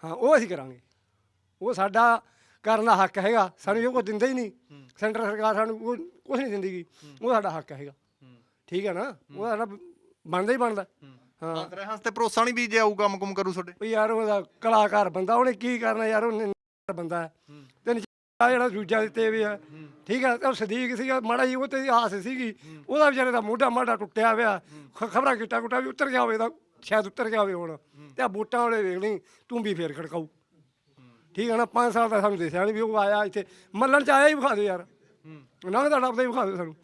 ਹਾਂ। ਉਹ ਅਸੀਂ ਕਰਾਂਗੇ। ਉਹ ਸਾਡਾ ਕਰਨ ਦਾ ਹੱਕ ਹੈਗਾ ਸਾਨੂੰ ਇਹ ਦਿੰਦਾ ਹੀ ਨਹੀਂ। ਸੈਂਟਰ ਸਰਕਾਰ ਸਾਨੂੰ ਕੁਝ ਨਹੀਂ ਦਿੰਦੀ ਗੀ ਉਹ ਸਾਡਾ ਹੱਕ ਹੈਗਾ। ਠੀਕ ਹੈ ਨਾ? ਉਹ ਸਾਡਾ ਬਣਦਾ ਹੀ ਬਣਦਾ। ਹਾਂ। ਹੰਸ ਰਹੇ ਹੰਸ ਤੇ ਭਰੋਸਾ ਨਹੀਂ ਵੀ ਜੇ ਆਊ ਕੰਮ ਕੁਮ ਕਰੂ ਤੁਹਾਡੇ? ਵੀ ਯਾਰ ਉਹਦਾ ਕਲਾਕਾਰ ਬੰਦਾ ਉਹਨੇ ਕੀ ਕਰਨਾ ਯਾਰ ਉਹਨੇ ਬੰਦਾ। ਹੈ। ਤੇ ਨਚਾ ਜਿਹੜਾ ਦੂਜਾ ਦਿੱਤੇ ਵੀ ਆ। ਠੀਕ ਤੇ ਉਹ ਸਦੀਕ ਸੀਗਾ ਮਾੜਾ ਜੀ ਉਹ ਤੇ ਆਸ ਸੀਗੀ। ਉਹਦਾ ਵਿਚਾਰੇ ਦਾ ਮੋਢਾ ਮਾਢਾ ਟੁੱਟਿਆ ਹੋਇਆ। ਖਬਰਾਂ ਕਿੱਟਾ ਕੁੱਟਾ ਵੀ ਉਤਰ ਗਿਆ ਹੋਵੇ ਤਾਂ ਸ਼ਾਇਦ ਉਤਰ ਗਿਆ ਹੋਵੇ ਹੁਣ। ਤੇ ਆ ਬੂਟਾਂ ਵਾਲੇ ਵੇਖ ਲਈ ਤੂੰ ਵੀ ਫੇਰ ਖੜਕਾਊ। ਠੀਕ ਹੈ ਨਾ 5 ਸਾਲ ਦਾ ਸਾਨੂੰ ਦੱਸਿਆ ਨਹੀਂ ਵੀ ਉਹ ਆਇਆ ਇੱਥੇ। ਮੱਲਣ ਚ ਆਇਆ ਹੀ ਵਿਖਾ ਦਿਓ ਯਾਰ। ਨਾ ਤਾਂ ਡੱਬਦਾ ਹੀ ਵਿਖਾ ਦਿਓ ਸਾਨੂੰ।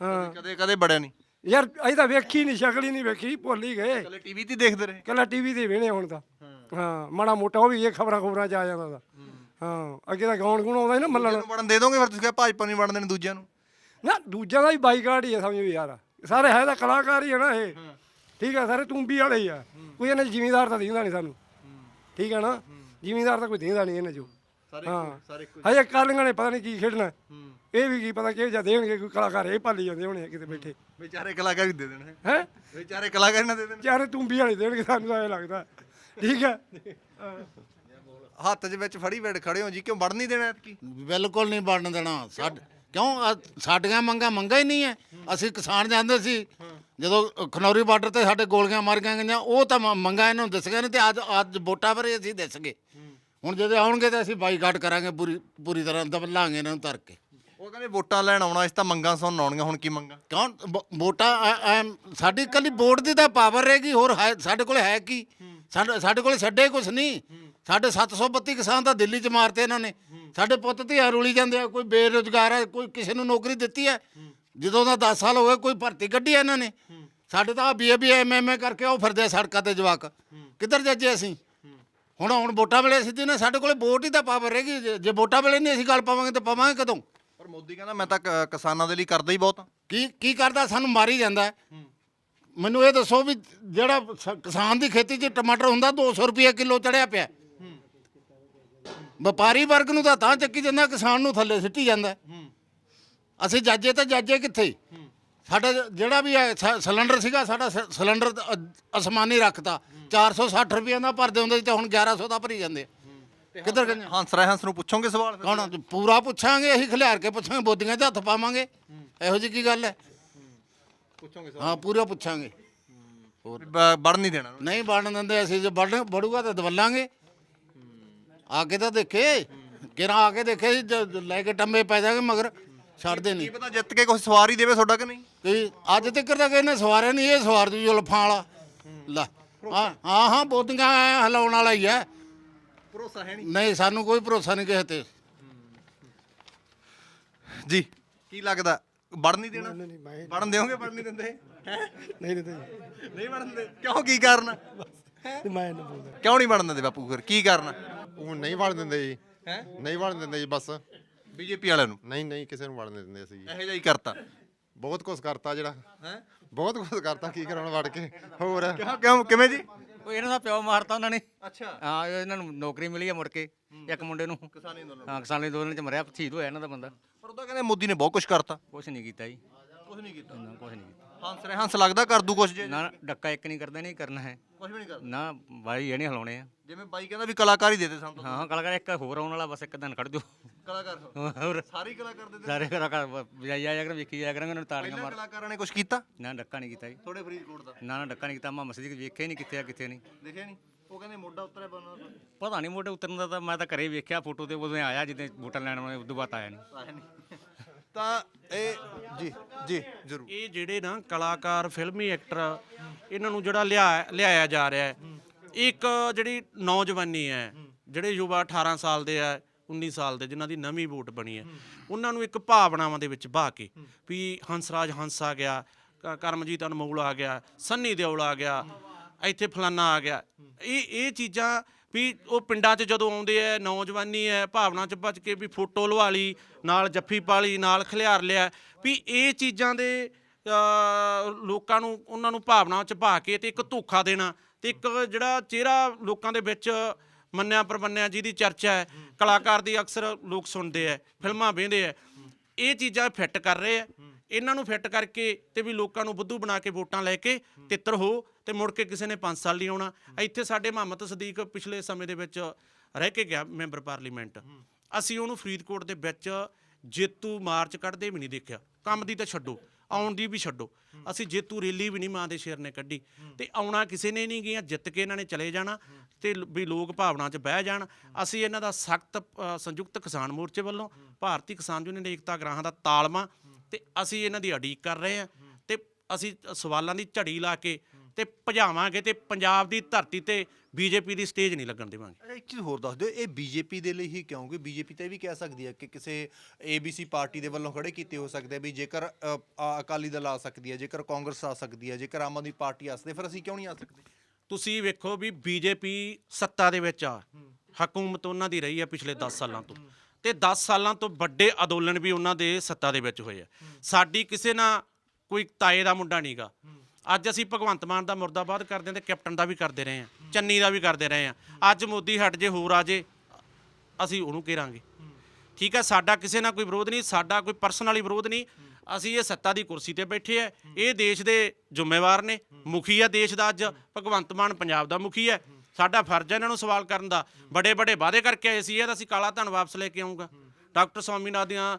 ਹਾਂ। ਕਦੇ ਕਦੇ ਬੜਿਆ ਨਹੀਂ ਯਾਰ ਅਸੀਂ ਤਾਂ ਵੇਖੀ ਨਹੀਂ ਸ਼ਕਲ ਹੀ ਨਹੀਂ ਵੇਖੀ ਭੁੱਲ ਹੀ ਗਏ। ਕੱਲੇ ਟੀਵੀ ਤੇ ਦੇਖਦੇ ਰਹੇ। ਕੱਲਾ ਟੀਵੀ ਤੇ ਵੇਣੇ ਹੁਣ ਤਾਂ। ਹਾਂ। ਮਾੜਾ ਮੋਟਾ ਉਹ ਵੀ ਇਹ ਖਬਰਾਂ ਖਬਰਾਂ ਚ ਆ ਜਾਂਦਾ ਦਾ ਹਾਂ ਅੱਗੇ ਤਾਂ ਗਾਉਣ ਗੁਣ ਆਉਂਦਾ ਸੀ ਨਾ ਮੱਲਣ। ਨੂੰ ਵੜਨ ਦੇ ਦੋਗੇ ਫਿਰ ਤੁਸੀਂ ਕਿਹਾ ਭਾਜਪਾ ਨਹੀਂ ਵੜਨ ਦੇਣ ਦੂਜਿਆਂ ਨੂੰ? ਨਾ ਦੂਜਿਆਂ ਦਾ ਵੀ ਬਾਈਕਾਟ ਹੀ ਹੈ ਸਮਝੋ ਯਾਰ। ਸਾਰੇ ਹੈ ਤਾਂ ਕਲਾਕਾਰ ਹੀ ਹੈ ਨਾ ਇਹ। ਠੀਕ ਹੈ ਸਾਰੇ ਤੂੰਬੀ ਵਾਲੇ ਹੀ ਆ। ਕੋਈ ਇਹਨਾਂ 'ਚ ਜ਼ਿਮੀਂਦਾਰ ਤਾਂ ਦਿੰਦਾ ਨਹੀਂ ਸਾਨੂੰ। ਠੀਕ ਹੈ ਨਾ? ਜ਼ਿਮੀਂਦਾਰ ਤਾਂ ਕੋਈ ਦਿੰਦਾ ਨਹੀਂ ਇਹਨਾਂ 'ਚੋਂ। ਸਾਰੇ ਇੱਕੋ ਹਜੇ ਕਾਲੀਆਂ ਨੇ ਪਤਾ ਨਹੀਂ ਕੀ ਖੇਡਣਾ। ਇਹ ਵੀ ਕੀ ਪਤਾ ਕਿ ਜਾਂ ਦੇਣਗੇ ਕੋਈ ਕਲਾਕਾਰ ਇਹ ਭਾਲੀ ਜਾਂਦੇ ਹੋਣੇ ਆ ਕਿਤੇ ਬੈਠੇ। ਵਿਚਾਰੇ ਕਲਾਕਾਰ ਵੀ ਦੇ ਦੇਣ ਹੈ? ਵਿਚਾਰੇ ਕਲਾਕਾਰ ਨਾ ਦੇ ਦੇਣ। ਚਾਰੇ ਤੂੰਬੀ ਵਾਲੇ ਦੇਣਗੇ ਸਾਨੂੰ ਇਹ ਲੱਗਦਾ। ਠੀਕ ਹੈ। ਹੱਥ 'ਚ ਵਿੱਚ ਫੜੀ ਬੈਠ ਖੜੇ ਹੋ ਜੀ ਕਿਉਂ ਵੜਨ ਨਹੀਂ ਦੇਣਾ ਐਤਕੀ? ਬਿਲਕੁਲ ਨਹੀਂ ਬਣਨ ਦੇਣਾ। ਸਾਡ ਕਿਉਂ? ਆਹ ਸਾਡੀਆਂ ਮੰਗਾਂ ਮੰਗਾਂ ਹੀ ਨਹੀਂ ਐ। ਅਸੀਂ ਕਿਸਾਨ ਜਾਂਦੇ ਸੀ। ਜਦੋਂ ਖਨੌਰੀ ਬਾਰਡਰ ਤੇ ਸਾਡੇ ਗੋਲੀਆਂ ਮਾਰੀਆਂ ਗਈਆਂ ਉਹ ਤਾਂ ਮ- ਮੰਗਾਂ ਇਹਨਾਂ ਨੂੰ ਦੱਸੀਆਂ ਨੇ ਤੇ ਅੱਜ ਅੱਜ ਵੋਟਾਂ ਪਰ ਅਸੀਂ ਦੱਸ ਗਏ। ਹੁਣ ਜਦੋਂ ਆਉਣਗੇ ਤਾਂ ਅਸੀਂ ਬਾਈਕਾਟ ਕਰਾਂਗੇ ਪੂਰੀ ਪੂਰੀ ਤਰ੍ਹਾਂ ਦਬਲਾਂਗੇ ਇਹਨਾਂ ਨੂੰ ਧਰ ਕੇ। ਉਹ ਕਹਿੰਦੇ ਵੋਟਾਂ ਲੈਣ ਆਉਣਾ ਇਸ ਤਾਂ ਮੰਗਾਂ ਸੁਣਨ ਆਉਣੀਆਂ ਹੁਣ ਕੀ ਮੰਗਾਂ? ਕੌਣ? ਵ- ਵੋਟਾਂ ਐ- ਐ ਸਾਡੀ ਕੱਲੀ ਵੋਟ ਦੀ ਤਾਂ ਪਾਵਰ ਰਹੇਗੀ ਹੋਰ ਹੈ- ਸਾਡੇ ਕੋਲ ਹੈ ਕੀ? ਸਾਡੇ ਸਾਡੇ ਕੋਲ ਛੱਡੇ ਕੁਛ ਨਹੀਂ। ਸਾਡੇ 732 ਕਿਸਾਨ ਤਾਂ ਦਿੱਲੀ 'ਚ ਮਾਰਤੇ ਇਹਨਾਂ ਨੇ। ਸਾਡੇ ਪੁੱਤ ਧੀਆਂ ਰੁਲੀ ਜਾਂਦੇ ਆ ਕੋਈ ਬੇਰੁਜ਼ਗਾਰ ਹੈ ਕੋਈ ਕਿਸੇ ਨੂੰ ਨੌਕਰੀ ਦਿੱਤੀ ਹੈ ਜਦੋਂ ਦਾ 10 ਸਾਲ ਹੋ ਗਏ ਕੋਈ ਭਰਤੀ ਕੱਢੀ ਹੈ ਇਹਨਾਂ ਨੇ। ਸਾਡੇ ਤਾਂ ਬੀਏ ਬੀ ਐਮਐਮਏ ਕਰਕੇ ਉਹ ਫਿਰਦੇ ਆ ਸੜਕਾਂ ਤੇ ਜਵਾਕ। ਕਿੱਧਰ ਜੱਜੇ ਅਸੀਂ? ਹੁਣ ਹੁਣ ਵੋਟਾਂ ਵੇਲੇ ਅਸੀਂ ਨੇ ਸਾਡੇ ਕੋਲੇ ਵੋਟ ਹੀ ਤਾਂ ਪਾਵਰ ਰਹੇਗੀ ਜੇ- ਜੇ ਵੋਟਾਂ ਵੇਲੇ ਨਹੀਂ ਅਸੀਂ ਗੱਲ ਪਾਵਾਂਗੇ ਤਾਂ ਪਾਵਾਂਗੇ ਕਦੋਂ? ਪਰ ਮੋਦੀ ਕਹਿੰਦਾ ਮੈਂ ਤਾਂ ਕਿਸਾਨਾਂ ਦੇ ਲਈ ਕਰਦਾ ਹੀ ਬਹੁਤ ਕੀ ਕੀ ਕਰਦਾ? ਸਾਨੂੰ ਮਾਰੀ ਜਾਂਦਾ। ਮੈਨੂੰ ਇਹ ਦੱਸੋ ਵੀ ਜਿਹੜਾ ਕਿਸਾਨ ਦੀ ਖੇਤੀ 'ਚ ਟਮਾਟਰ ਹੁੰਦਾ 200 ਰੁਪਏ ਕਿਲੋ ਚੜਿਆ ਪਿਆ। ਵਪਾਰੀ ਵਰਗ ਨੂੰ ਤਾਂ ਤਾਂ ਚੱਕੀ ਜਾਂਦਾ ਕਿਸਾਨ ਨੂੰ ਥੱਲੇ ਸਿੱਟੀ ਜਾਂਦਾ। ਅਸੀਂ ਜਾਜੇ ਤਾਂ ਜਾਜੇ ਕਿੱਥੇ? ਸਾਡਾ ਜਿਹੜਾ ਵੀ ਹੈ ਸ- ਸਿਲੰਡਰ ਸੀਗਾ ਸਾਡਾ ਸ- ਸਿਲੰਡਰ ਤਾਂ ਅ- ਅਸਮਾਨੀ ਰੱਖਤਾ। 460 ਰੁਪਏ ਦਾ ਭਰਦੇ ਹੁੰਦੇ ਸੀ ਤੇ ਹੁਣ 1100 ਦਾ ਭਰੀ ਜਾਂਦੇ ਆ। ਕਿੱਧਰ ਗਏ? ਹੰਸ ਰਾਏ ਹੰਸ ਨੂੰ ਪੁੱਛੋਗੇ ਸਵਾਲ ਫਿਰ? ਕੌਣ ਪੂਰਾ ਪੁੱਛਾਂਗੇ ਅਸੀਂ ਖਿਲਾਰ ਕੇ ਪੁੱਛਾਂਗੇ ਬੋਦੀਆਂ 'ਚ ਹੱਥ ਪਾਵਾਂਗੇ। ਇਹੋ ਜਿਹੀ ਕੀ ਗੱਲ ਹੈ? ਪੁੱਛੋਗੇ ਹਾਂ ਪੂਰਾ ਪੁੱਛਾਂਗੇ। ਬ- ਵੜ ਨਹੀਂ ਦੇਣਾ ਉਹਨੂੰ। ਨਹੀਂ ਬਣਨ ਦਿੰਦੇ ਅਸੀਂ ਜੇ ਵੜ ਬੜੂਗਾ ਤਾਂ ਦਵਲਾਂਗੇ। ਆ ਕੇ ਤਾਂ ਦੇਖੇ ਕਿਰਾ ਆ ਕੇ ਦੇਖੇ ਜ- ਜ- ਲੈ ਕੇ ਟੰਬੇ ਪੈ ਜਾਗੇ ਮਗਰ ਛੱਡਦੇ ਕੀ ਨਹੀਂ ਪਤਾ ਜਿੱਤ ਕੇ ਕੁਝ ਸਵਾਰ ਹੀ ਦੇਵੇ ਤੁਹਾਡਾ ਕਿ ਨਹੀਂ? ਕਿ ਅੱਜ ਤੱਕ ਤਾਂ ਕਿਸੇ ਨੇ ਸਵਾਰਿਆ ਨਹੀਂ ਇਹ ਸਵਾਰ ਦੂ ਜੁਲਫਾਂ ਵਾਲਾ। ਲੈ ਹਾਂ ਹਾਂ ਹਾਂ ਬੋਦੀਆਂ ਐਂ ਹਿਲਾਉਣ ਵਾਲਾ ਹੀ ਹੈ। ਭਰੋਸਾ ਹੈ ਨਹੀਂ। ਸਾਨੂੰ ਕੋਈ ਭਰੋਸਾ ਨਹੀਂ ਕਿਸੇ ਤੇ। ਜੀ ਕੀ ਲੱਗਦਾ? ਵੜ ਨਹੀਂ ਦੇਣਾ? ਨਹੀਂ ਮੈਂ ਵੜਨ ਦਿਓਗੇ ਵੜ ਨਹੀਂ ਦਿੰਦੇ? ਨਹੀਂ ਦਿੰਦੇ ਜੀ। ਨਹੀਂ ਵੜਨ ਦਿੰਦੇ ਕਿਉਂ ਕੀ ਕਾਰਨ? ਤੇ ਮੈਂ ਨਹੀਂ ਬੋਲਦਾ। ਕਿਉਂ ਨਹੀਂ ਵੜਨ ਦਿੰਦੇ ਬਾਪੂ ਫਿਰ? ਕੀ ਕਾਰਨ? ਉਹ ਨਹੀਂ ਵੜਨ ਦਿੰਦੇ ਜੀ। ਹੈ? ਨਹੀਂ ਵੜਨ ਦਿੰਦੇ ਜੀ ਬਸ। ਬੀਜੇਪੀ ਵਾਲਿਆਂ ਨੂੰ? ਨਹੀਂ ਨਹੀਂ ਕਿਸੇ ਨੂੰ ਵੜਨ ਨਹੀਂ ਦਿੰਦੇ ਅਸੀਂ ਜੀ। ਇਹੋ ਜਿਹਾ ਹੀ ਕਰਤਾ। ਬਹੁਤ ਕੁਝ ਕਰਤਾ ਜਿਹੜਾ। ਹੈ? ਬਹੁਤ ਕੁਝ ਕਰਤਾ ਕੀ ਕਰਾਉਣ ਵੜ ਕੇ। ਹੋਰ? ਕਿਉਂ ਕਿਉਂ ਕਿਵੇਂ ਜੀ? ਉਹ ਇਹਨਾਂ ਦਾ ਪਿਓ ਮਾਰਤਾ ਉਹਨਾਂ ਨੇ। ਅੱਛਾ। ਹਾਂ ਇਹ ਇਹਨਾਂ ਨੂੰ ਨੌਕਰੀ ਮਿਲੀ ਹੈ ਮੁੜ ਕੇ ਇੱਕ ਮੁੰਡੇ ਨੂੰ। ਕਿਸਾਨੀ ਅੰਦੋਲਨ ਹਾਂ ਕਿਸਾਨੀ ਅੰਦੋਲਨ ਚ ਮਰਿਆ ਸ਼ਹੀਦ ਹੋਇਆ ਇਹਨਾਂ ਦਾ ਬੰਦਾ। ਪਰ ਉਹ ਤਾਂ ਕਹਿੰਦੇ ਮੋਦੀ ਨੇ ਬਹੁਤ ਕੁਝ ਕਰਤਾ। ਕੁਛ ਨਹੀਂ ਕੀਤਾ ਜੀ। ਕੁਝ ਨਹੀਂ ਕੀਤਾ। ਨਾ ਕੁਛ ਨਹੀਂ ਕੀਤਾ। ਹੰਸ ਰਹੇ ਹੰਸ ਲੱਗਦਾ ਕਰ ਦੂ ਕੁਝ ਜੇ। ਨਾ ਡੱਕਾ ਇੱਕ ਨਹੀਂ ਕਰਦਾ ਨਹੀਂ ਕਰਨਾ ਹੈ। ਕੁਝ ਵੀ ਨਹੀਂ ਕਰਦਾ। ਨਾ ਬਾਈ ਇਹ ਨਹੀਂ ਹਲਾਉਣੇ ਆ। ਜਿਵੇਂ ਬਾਈ ਕਹਿੰਦਾ ਵੀ ਕਲਾਕਾਰ ਹੀ ਦੇ ਦੇ ਸਾਨੂੰ ਤਾਂ। ਹਾਂ ਕਲਾਕਾਰ ਇੱਕ ਹੋਰ ਆਉਣ ਵਾਲਾ ਬਸ ਇੱਕ ਦਿਨ ਕੱਢ ਦਿਓ ਕਲਾਕਾਰ ਹੋਰ। ਸਾਰੇ ਹੀ ਕਲਾਕਾਰ ਦੇ ਦੇ। ਸਾਰੇ ਕਲਾਕਾਰ ਵਜਾਈ ਆਇਆ ਕਰ ਵੇਖੀ ਜਾਇਆ ਕਰਾਂਗੇ ਉਹਨਾਂ ਨੂੰ ਪਹਿਲਾਂ ਮਾਰ। ਕਲਾਕਾਰਾਂ ਨੇ ਕੁਝ ਕੀਤਾ? ਨਾ ਡੱਕਾ ਨਹੀਂ ਕੀਤਾ ਜੀ। ਥੋੜੇ ਫਰੀਦਕੋਟ ਦਾ। ਨਾ ਨਾ ਡੱਕਾ ਨਹੀਂ ਕੀਤਾ ਮਾਮਾ ਸਦੀਕ ਵੇਖਿਆ ਹੀ ਨਹੀਂ ਕਿੱਥੇ ਆ ਕਿੱਥੇ ਨਹੀਂ। ਦੇਖਿਆ ਨਹੀਂ? ਉਹ ਕਹਿੰਦੇ ਮੋਢਾ ਉਤਰਿਆ ਬਣਾ ਪਤਾ ਨਹੀਂ ਮੋਟੇ ਉਤਰਨ ਦਾ ਤਾਂ ਮੈਂ ਤਾਂ ਘਰੇ ਵੇਖਿਆ ਫੋਟੋ ਤੇ ਉਦੋਂ ਆਇਆ ਜਿੱਦਾਂ ਵੋਟਾਂ ਲੈਣ ਵਾਲੇ ਉਦੋਂ ਬਾਅਦ ਆਇਆ ਨਹੀਂ। ਤਾਂ ਇਹ ਜੀ ਜੀ, ਜ਼ਰੂਰ। ਇਹ ਜਿਹੜੇ ਨਾ ਕਲਾਕਾਰ, ਫਿਲਮੀ ਐਕਟਰ ਇਹਨਾਂ ਨੂੰ ਜਿਹੜਾ ਲਿਆ, ਲਿਆਇਆ ਜਾ ਰਿਹਾ ਹੈ। ਇਹ ਇੱਕ ਜਿਹੜੀ ਨੌਜਵਾਨੀ ਹੈ, ਜਿਹੜੇ ਯੁਵਾ 18 ਸਾਲ ਦੇ ਆ 19 ਸਾਲ ਦੇ, ਜਿਨ੍ਹਾਂ ਦੀ ਨਵੀਂ ਵੋਟ ਬਣੀ ਹੈ, ਉਹਨਾਂ ਨੂੰ ਇੱਕ ਭਾਵਨਾਵਾਂ ਦੇ ਵਿੱਚ ਬਹਾ ਕੇ ਵੀ ਹੰਸਰਾਜ ਹੰਸ ਆ ਗਿਆ, ਕ- ਕਰਮਜੀਤ ਅਨਮੋਲ ਆ ਗਿਆ, ਸੰਨੀ ਦਿਓਲ ਆ ਗਿਆ, ਇੱਥੇ ਫਲਾਨਾ ਆ ਗਿਆ। ਇਹ ਇਹ ਚੀਜ਼ਾਂ ਵੀ ਉਹ ਪਿੰਡਾਂ 'ਚ ਜਦੋਂ ਆਉਂਦੇ ਐ ਨੌਜਵਾਨੀ ਐ ਭਾਵਨਾ 'ਚ ਬਚ ਕੇ ਵੀ ਫੋਟੋ ਲਵਾ ਲਈ, ਨਾਲ ਜੱਫੀ ਪਾ ਲਈ, ਨਾਲ ਖਿਲਾਰ ਲਿਆ, ਵੀ ਇਹ ਚੀਜ਼ਾਂ ਦੇ ਲੋਕਾਂ ਨੂੰ, ਉਹਨਾਂ ਨੂੰ ਭਾਵਨਾ 'ਚ ਭਾ ਕੇ ਤੇ ਇੱਕ ਧੋਖਾ ਦੇਣਾ ਤੇ ਇੱਕ ਜਿਹੜਾ ਚਿਹਰਾ ਲੋਕਾਂ ਦੇ ਵਿੱਚ ਮੰਨਿਆ ਪਰਮੰਨਿਆ ਜਿਹਦੀ ਚਰਚਾ ਹੈ, ਕਲਾਕਾਰ ਦੀ ਅਕਸਰ ਲੋਕ ਸੁਣਦੇ ਐ ਫਿਲਮਾਂ ਵੇਖਦੇ ਐ ਇਹ ਚੀਜ਼ਾਂ ਫਿੱਟ ਕਰ ਰਹੇ ਆ, ਇਹਨਾਂ ਨੂੰ ਫਿੱਟ ਕਰਕੇ ਤੇ ਵੀ ਲੋਕਾਂ ਨੂੰ ਬੁੱਧੂ ਬਣਾ ਕੇ ਵੋਟਾਂ ਲੈ ਕੇ ਤਿੱਤਰ ਹੋ ਤੇ ਮੁੜ ਕੇ ਕਿਸੇ ਨੇ 5 ਸਾਲ ਨਹੀਂ ਆਉਣਾ। ਇੱਥੇ ਸਾਡੇ ਮੁਹੰਮਦ ਸਦੀਕ ਪਿਛਲੇ ਸਮੇਂ ਦੇ ਵਿੱਚ ਰਹਿ ਕੇ ਗਿਆ ਮੈਂਬਰ ਪਾਰਲੀਮੈਂਟ। ਅਸੀਂ ਉਹਨੂੰ ਫਰੀਦਕੋਟ ਦੇ ਵਿੱਚ ਜੇਤੂ ਮਾਰਚ ਕੱਢਦੇ ਵੀ ਨਹੀਂ ਦੇਖਿਆ। ਕੰਮ ਦੀ ਤਾਂ ਛੱਡੋ, ਆਉਣ ਦੀ ਵੀ ਛੱਡੋ। ਅਸੀਂ ਜੇਤੂ ਰੈਲੀ ਵੀ ਨਹੀਂ ਮਾਂ ਦੇ ਸ਼ੇਰ ਨੇ ਕੱਢੀ। ਤੇ ਆਉਣਾ ਕਿਸੇ ਨੇ ਨਹੀਂ ਗਿਆ, ਜਿੱਤ ਕੇ ਇਹਨਾਂ ਨੇ ਚਲੇ ਜਾਣਾ ਤੇ ਵੀ ਲੋਕ ਭਾਵਨਾ 'ਚ ਬਹਿ ਜਾਣ। ਅਸੀਂ ਇਹਨਾਂ ਦਾ ਸਖਤ ਸੰਯੁਕਤ ਕਿਸਾਨ ਮੋਰਚੇ ਵੱਲੋਂ ਭਾਰਤੀ ਕਿਸਾਨ ਯੂਨੀਅਨ ਏਕਤਾ ਗ੍ਰਾਹਾਂ ਦਾ ਤਾਲਮਾ ਤੇ ਅਸੀਂ ਇਹਨਾਂ ਦੀ ਅਡੀਕ ਕਰ ਰਹੇ ਹਾਂ ਤੇ ਅਸੀਂ ਸਵਾਲਾਂ ਦੀ ਝੜੀ ਲਾ ਕੇ ਤੇ ਭਜਾਵਾਂਗੇ ਤੇ ਪੰਜਾਬ ਦੀ ਧਰਤੀ ਤੇ ਬੀਜੇਪੀ ਦੀ ਸਟੇਜ ਨਹੀਂ ਲੱਗਣ ਦੇਵਾਂਗੇ। ਅੱਛਾ, ਇੱਕ ਚੀਜ਼ ਹੋਰ ਦੱਸ ਦਿਓ ਇਹ ਬੀਜੇਪੀ ਦੇ ਲਈ ਹੀ ਕਿਉਂਕਿ ਬੀਜੇਪੀ ਤਾਂ ਇਹ ਵੀ ਕਹਿ ਸਕਦੀ ਹੈ ਕਿ ਕਿਸੇ ਏਬੀਸੀ ਪਾਰਟੀ ਦੇ ਵੱਲੋਂ ਖੜੇ ਕੀਤੇ ਹੋ ਸਕਦੇ ਆ ਵੀ ਜੇਕਰ ਅ, ਆ- ਅਕਾਲੀ ਦਲ ਆ ਸਕਦੀ ਹੈ ਜੇਕਰ ਕਾਂਗਰਸ ਆ ਸਕਦੀ ਹੈ ਜੇਕਰ ਆਮ ਆਦਮੀ ਪਾਰਟੀ ਆ ਸਕਦੀ ਹੈ, ਫਿਰ ਅਸੀਂ ਕਿਉਂ ਨਹੀਂ ਆ ਸਕਦੇ? ਤੁਸੀਂ ਵੇਖੋ ਵੀ ਬੀਜੇਪੀ ਸੱਤਾ ਦੇ ਵਿੱਚ ਆ। ਹਕੂਮਤ ਉਹਨਾਂ ਦੀ ਰਹੀ ਹੈ ਪਿਛਲੇ 10 ਸਾਲਾਂ ਤੋਂ। ਤੇ 10 ਸਾਲਾਂ ਤੋਂ ਵੱਡੇ ਅੰਦੋਲਨ ਵੀ ਉਹਨਾਂ ਦੇ ਸੱਤਾ ਦੇ ਵਿੱਚ ਹੋਏ ਆ। ਸਾਡੀ ਕਿਸੇ ਨਾਲ ਕੋਈ ਤਾਏ ਦਾ ਮੁੰਡਾ ਨਹੀਂਗਾ ਅੱਜ ਅਸੀਂ ਭਗਵੰਤ ਮਾਨ ਦਾ ਮੁਰਦਾਬਾਦ ਕਰਦੇ ਹਾਂ ਤੇ ਕੈਪਟਨ ਦਾ ਵੀ ਕਰਦੇ ਰਹੇ ਹਾਂ, ਚੰਨੀ ਦਾ ਵੀ ਕਰਦੇ ਰਹੇ ਹਾਂ। ਅੱਜ ਮੋਦੀ ਹਟ ਜੇ, ਹੋਰ ਆ ਜੇ, ਅਸੀਂ ਉਹਨੂੰ ਘੇਰਾਂਗੇ। ਠੀਕ ਹੈ, ਸਾਡਾ ਕਿਸੇ ਨਾਲ ਕੋਈ ਵਿਰੋਧ ਨਹੀਂ, ਸਾਡਾ ਕੋਈ ਪਰਸਨਲੀ ਵਿਰੋਧ ਨਹੀਂ। ਅਸੀਂ ਇਹ ਸੱਤਾ ਦੀ ਕੁਰਸੀ ਤੇ ਬੈਠੇ ਆ ਇਹ ਦੇਸ਼ ਦੇ ਜ਼ਿੰਮੇਵਾਰ ਨੇ, ਮੁਖੀ ਆ ਦੇਸ਼ ਦਾ ਅੱਜ। ਭਗਵੰਤ ਮਾਨ ਪੰਜਾਬ ਦਾ ਮੁਖੀ ਹੈ। ਸਾਡਾ ਫਰਜ਼ ਹੈ ਇਹਨਾਂ ਨੂੰ ਸਵਾਲ ਕਰਨ ਦਾ। ਬੜੇ ਬੜੇ ਵਾਅਦੇ ਕਰਕੇ ਆਏ ਸੀ, ਇਹ ਤਾਂ ਅਸੀਂ ਕਾਲਾ ਧਨ ਵਾਪਸ ਲੈ ਕੇ ਆਉਂਗਾ ਡਾਕਟਰ ਸਵਾਮੀਨਾਥਨ ਦੀਆਂ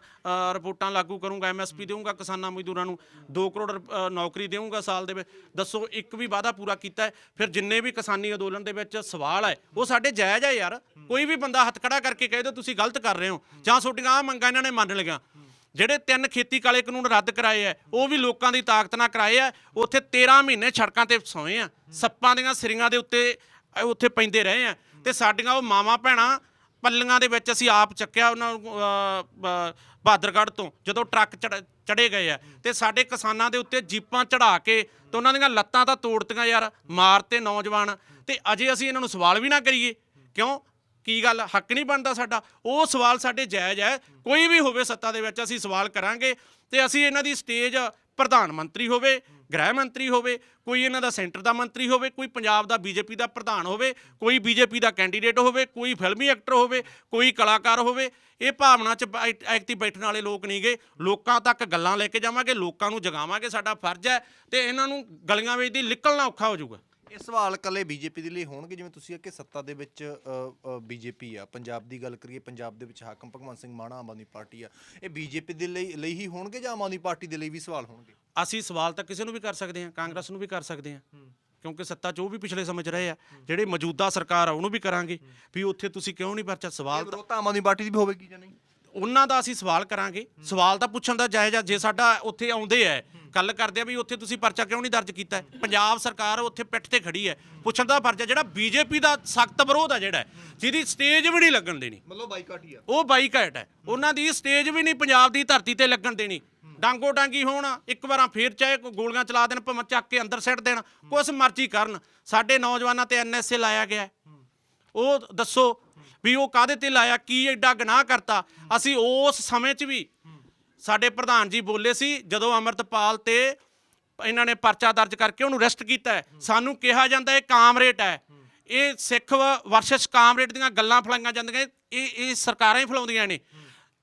ਰਿਪੋਰਟਾਂ ਲਾਗੂ ਕਰੂੰਗਾ ਐਮਐਸਪੀ ਦੇਊਂਗਾ ਕਿਸਾਨਾਂ ਮਜ਼ਦੂਰਾਂ ਨੂੰ 2 ਕਰੋੜ ਅ, ਨੌਕਰੀ ਦੇਊਂਗਾ ਸਾਲ ਦੇ ਵਿੱਚ। ਦੱਸੋ ਇੱਕ ਵੀ ਵਾਅਦਾ ਪੂਰਾ ਕੀਤਾ ਫਿਰ ਜਿੰਨੇ ਵੀ ਕਿਸਾਨੀ ਅੰਦੋਲਨ ਦੇ ਵਿੱਚ ਸਵਾਲ ਹੈ ਉਹ ਸਾਡੇ ਜਾਇਜ਼ ਹੈ ਯਾਰ। ਕੋਈ ਵੀ ਬੰਦਾ ਹੱਥ ਖੜਾ ਕਰਕੇ ਕਹੇ ਦਿਓ ਤੁਸੀਂ ਗਲਤ ਕਰ ਰਹੇ ਹੋ ਜਾਂ ਤੁਹਾਡੀਆਂ ਆਹ ਮੰਗਾਂ ਇਹਨਾਂ ਨੇ ਮੰਨ ਲਈਆਂ। ਜਿਹੜੇ ਤਿੰਨ ਖੇਤੀ ਕਾਲੇ ਕਾਨੂੰਨ ਰੱਦ ਕਰਾਏ ਆ ਉਹ ਵੀ ਲੋਕਾਂ ਦੀ ਤਾਕਤ ਨਾਲ ਕਰਾਏ ਆ ਉੱਥੇ 13 ਮਹੀਨੇ ਸੜਕਾਂ ਤੇ ਸੋਏ ਆ ਸੱਪਾਂ ਦੀਆਂ ਸਿਰੀਆਂ ਦੇ ਉੱਤੇ ਉੱਥੇ ਪੈਂਦੇ ਰਹੇ ਆ ਤੇ ਸਾਡੀਆਂ ਉਹ ਮਾਵਾਂ ਭੈਣਾਂ ਪੱਲੀਆਂ ਦੇ ਵਿੱਚ ਅਸੀਂ ਆਪ ਚੱਕਿਆ ਉਹਨਾਂ ਨੂੰ ਅਹ, ਬ- ਬਹਾਦਰਗੜ੍ਹ ਤੋਂ ਜਦੋਂ ਟਰੱਕ ਚੜੇ ਗਏ ਆ। ਤੇ ਸਾਡੇ ਕਿਸਾਨਾਂ ਦੇ ਉੱਤੇ ਜੀਪਾਂ ਚੜਾ ਕੇ ਤੇ ਉਹਨਾਂ ਦੀਆਂ ਲੱਤਾਂ ਤਾਂ ਤੋੜਤੀਆਂ ਯਾਰ ਮਾਰਤੇ ਨੌਜਵਾਨ। ਤੇ ਅਜੇ ਅਸੀਂ ਇਹਨਾਂ ਨੂੰ ਸਵਾਲ ਵੀ ਨਾ ਕਰੀਏ। ਕਿਉਂ? ਕੀ ਗੱਲ? ਹੱਕ ਨਹੀਂ ਬਣਦਾ ਸਾਡਾ। ਉਹ ਸਵਾਲ ਸਾਡੇ ਜਾਇਜ਼ ਹੈ। ਕੋਈ ਵੀ ਹੋਵੇ ਸੱਤਾ ਦੇ ਵਿੱਚ ਅਸੀਂ ਸਵਾਲ ਕਰਾਂਗੇ ਤੇ ਅਸੀਂ ਇਹਨਾਂ ਦੀ ਸਟੇਜ ਪ੍ਰਧਾਨ ਮੰਤਰੀ ਹੋਵੇ ਗ੍ਰਹਿ ਮੰਤਰੀ ਹੋਵੇ, ਕੋਈ ਇਹਨਾਂ ਦਾ ਸੈਂਟਰ ਦਾ ਮੰਤਰੀ ਹੋਵੇ, ਕੋਈ ਪੰਜਾਬ ਦਾ ਬੀਜੇਪੀ ਦਾ ਪ੍ਰਧਾਨ ਹੋਵੇ, ਕੋਈ ਬੀਜੇਪੀ ਦਾ ਕੈਂਡੀਡੇਟ ਹੋਵੇ, ਕੋਈ ਫਿਲਮੀ ਐਕਟਰ ਹੋਵੇ, ਕੋਈ ਕਲਾਕਾਰ ਹੋਵੇ, ਇਹ ਭਾਵਨਾ ਚ ਬੈ- ਬੈਠਣ ਵਾਲੇ ਲੋਕ ਨਹੀਂਗੇ ਲੋਕਾਂ ਤੱਕ ਗੱਲਾਂ ਲੈ ਕੇ ਜਾਵਾਂਗੇ, ਲੋਕਾਂ ਨੂੰ ਜਗਾਵਾਂਗੇ, ਸਾਡਾ ਫਰਜ਼ ਹੈ ਤੇ ਇਹਨਾਂ ਨੂੰ ਗਲੀਆਂ ਵਿੱਚ ਦੀ ਨਿਕਲਣਾ ਔਖਾ ਹੋ ਜਾਊਗਾ। ਇਹ ਸਵਾਲ ਕੱਲੇ ਬੀਜੇਪੀ ਦੇ ਲਈ ਹੋਣਗੇ ਜਿਵੇਂ ਤੁਸੀਂ ਕਿ ਸੱਤਾ ਦੇ ਵਿੱਚ ਬੀਜੇਪੀ ਆ। ਪੰਜਾਬ ਦੀ ਗੱਲ ਕਰੀਏ ਪੰਜਾਬ ਦੇ ਵਿੱਚ ਹਾਕਮ ਭਗਵੰਤ ਸਿੰਘ ਮਾਨ ਆਮ ਆਦਮੀ ਪਾਰਟੀ ਆ। ਇਹ ਬੀਜੇਪੀ ਦੇ ਲਈ ਲਈ ਹੀ ਹੋਣਗੇ ਜਾਂ ਆਮ ਆਦਮੀ ਪਾਰਟੀ ਦੇ ਲਈ ਵੀ ਸਵਾਲ ਹੋਣਗੇ? ਅਸੀਂ ਸਵਾਲ ਤਾਂ ਕਿਸੇ ਨੂੰ ਵੀ ਕਰ ਸਕਦੇ ਹਾਂ ਕਾਂਗਰਸ ਨੂੰ ਵੀ ਕਰ ਸਕਦੇ ਹਾਂ। ਕਿਉਂਕਿ ਸੱਤਾ 'ਚ ਉਹ ਵੀ ਪਿਛਲੇ ਸਮੇਂ 'ਚ ਰਹੇ ਆ। ਜਿਹੜੀ ਮੌਜੂਦਾ ਸਰਕਾਰ ਆ ਉਹਨੂੰ ਵੀ ਕਰਾਂਗੇ। ਵੀ ਉੱਥੇ ਤੁਸੀਂ ਕਿਉਂ ਨਹੀਂ ਪਰਚਾ? ਸਵਾਲ ਤਾਂ ਆਮ ਆਦਮੀ ਪਾਰਟੀ ਦੀ ਵੀ ਹੋਵੇਗੀ ਜਾਂ ਨਹੀਂ? ਉਹਨਾਂ ਦਾ ਅਸੀਂ ਸਵਾਲ ਕਰਾਂਗੇ। ਸਵਾਲ ਤਾਂ ਪੁੱਛਣ ਦਾ ਜਾਇਜ਼ ਆ ਜੇ ਸਾਡਾ ਉੱਥੇ ਆਉਂਦੇ ਐ ਗੱਲ ਕਰਦੇ ਆ ਵੀ ਉੱਥੇ ਤੁਸੀਂ ਪਰਚਾ ਕਿਉਂ ਨਹੀਂ ਦਰਜ ਕੀਤਾ ਹੈ? ਪੰਜਾਬ ਸਰਕਾਰ ਉੱਥੇ ਪਿੱਠ ਤੇ ਖੜੀ ਹੈ ਪੁੱਛਣ ਦਾ ਫਰਜ਼ ਹੈ ਜਿਹੜਾ ਬੀਜੇਪੀ ਦਾ ਸਖਤ ਵਿਰੋਧ ਆ ਜਿਹੜਾ ਜਿਹਦੀ ਸਟੇਜ ਵੀ ਨਹੀਂ ਲੱਗਣ ਦੇਣੀ। ਮਤਲਬ ਬਾਈਕਾਟ ਹੀ ਆ। ਉਹ ਬਾਈਕਾਟ ਹੈ। ਉਹਨਾਂ ਦੀ ਸਟੇਜ ਵੀ ਨਹੀਂ ਪੰਜਾਬ ਦੀ ਧਰਤੀ ਤੇ ਲੱਗਣ ਦੇਣੀ। ਡਾਂਗੋ ਡਾਂਗੀ ਹੋਣ ਇੱਕ ਵਾਰਾਂ ਫੇਰ ਚਾਹੇ ਗੋਲੀਆਂ ਚਲਾ ਦੇਣ ਭਾਵੇਂ ਚੱਕ ਕੇ ਅੰਦਰ ਸਿੱਟ ਦੇਣ ਕੁਛ ਮਰਜ਼ੀ ਕਰਨ। ਸਾਡੇ ਨੌਜਵਾਨਾਂ ਤੇ ਐਨਐਸਏ ਲਾਇਆ ਗਿਆ ਹੈ। ਉਹ ਦੱਸੋ ਵੀ ਉਹ ਕਾਦੇ ਤੇ ਲਾਇਆ, ਕੀ ਐਡਾ ਗੁਨਾਹ ਕਰਤਾ। ਅਸੀਂ ਉਸ ਸਮੇਂ 'ਚ ਵੀ ਸਾਡੇ ਪ੍ਰਧਾਨ ਜੀ ਬੋਲੇ ਸੀ, ਜਦੋਂ ਅਮਰਤਪਾਲ ਤੇ ਇਹਨਾਂ ਨੇ ਪਰਚਾ ਦਰਜ ਕਰਕੇ ਉਹਨੂੰ ਅਰੈਸਟ ਕੀਤਾ ਹੈ। ਸਾਨੂੰ ਕਿਹਾ ਜਾਂਦਾ ਇਹ ਕਾਮਰੇਟ ਹੈ। ਇਹ ਸਿੱਖ ਵਰਸਸ ਕਾਮਰੇਟ ਦੀਆਂ ਗੱਲਾਂ ਫਲਾਈਆਂ ਜਾਂਦੀਆਂ, ਇਹ ਇਹ ਸਰਕਾਰਾਂ ਹੀ ਫਲਾਉਂਦੀਆਂ ਨੇ।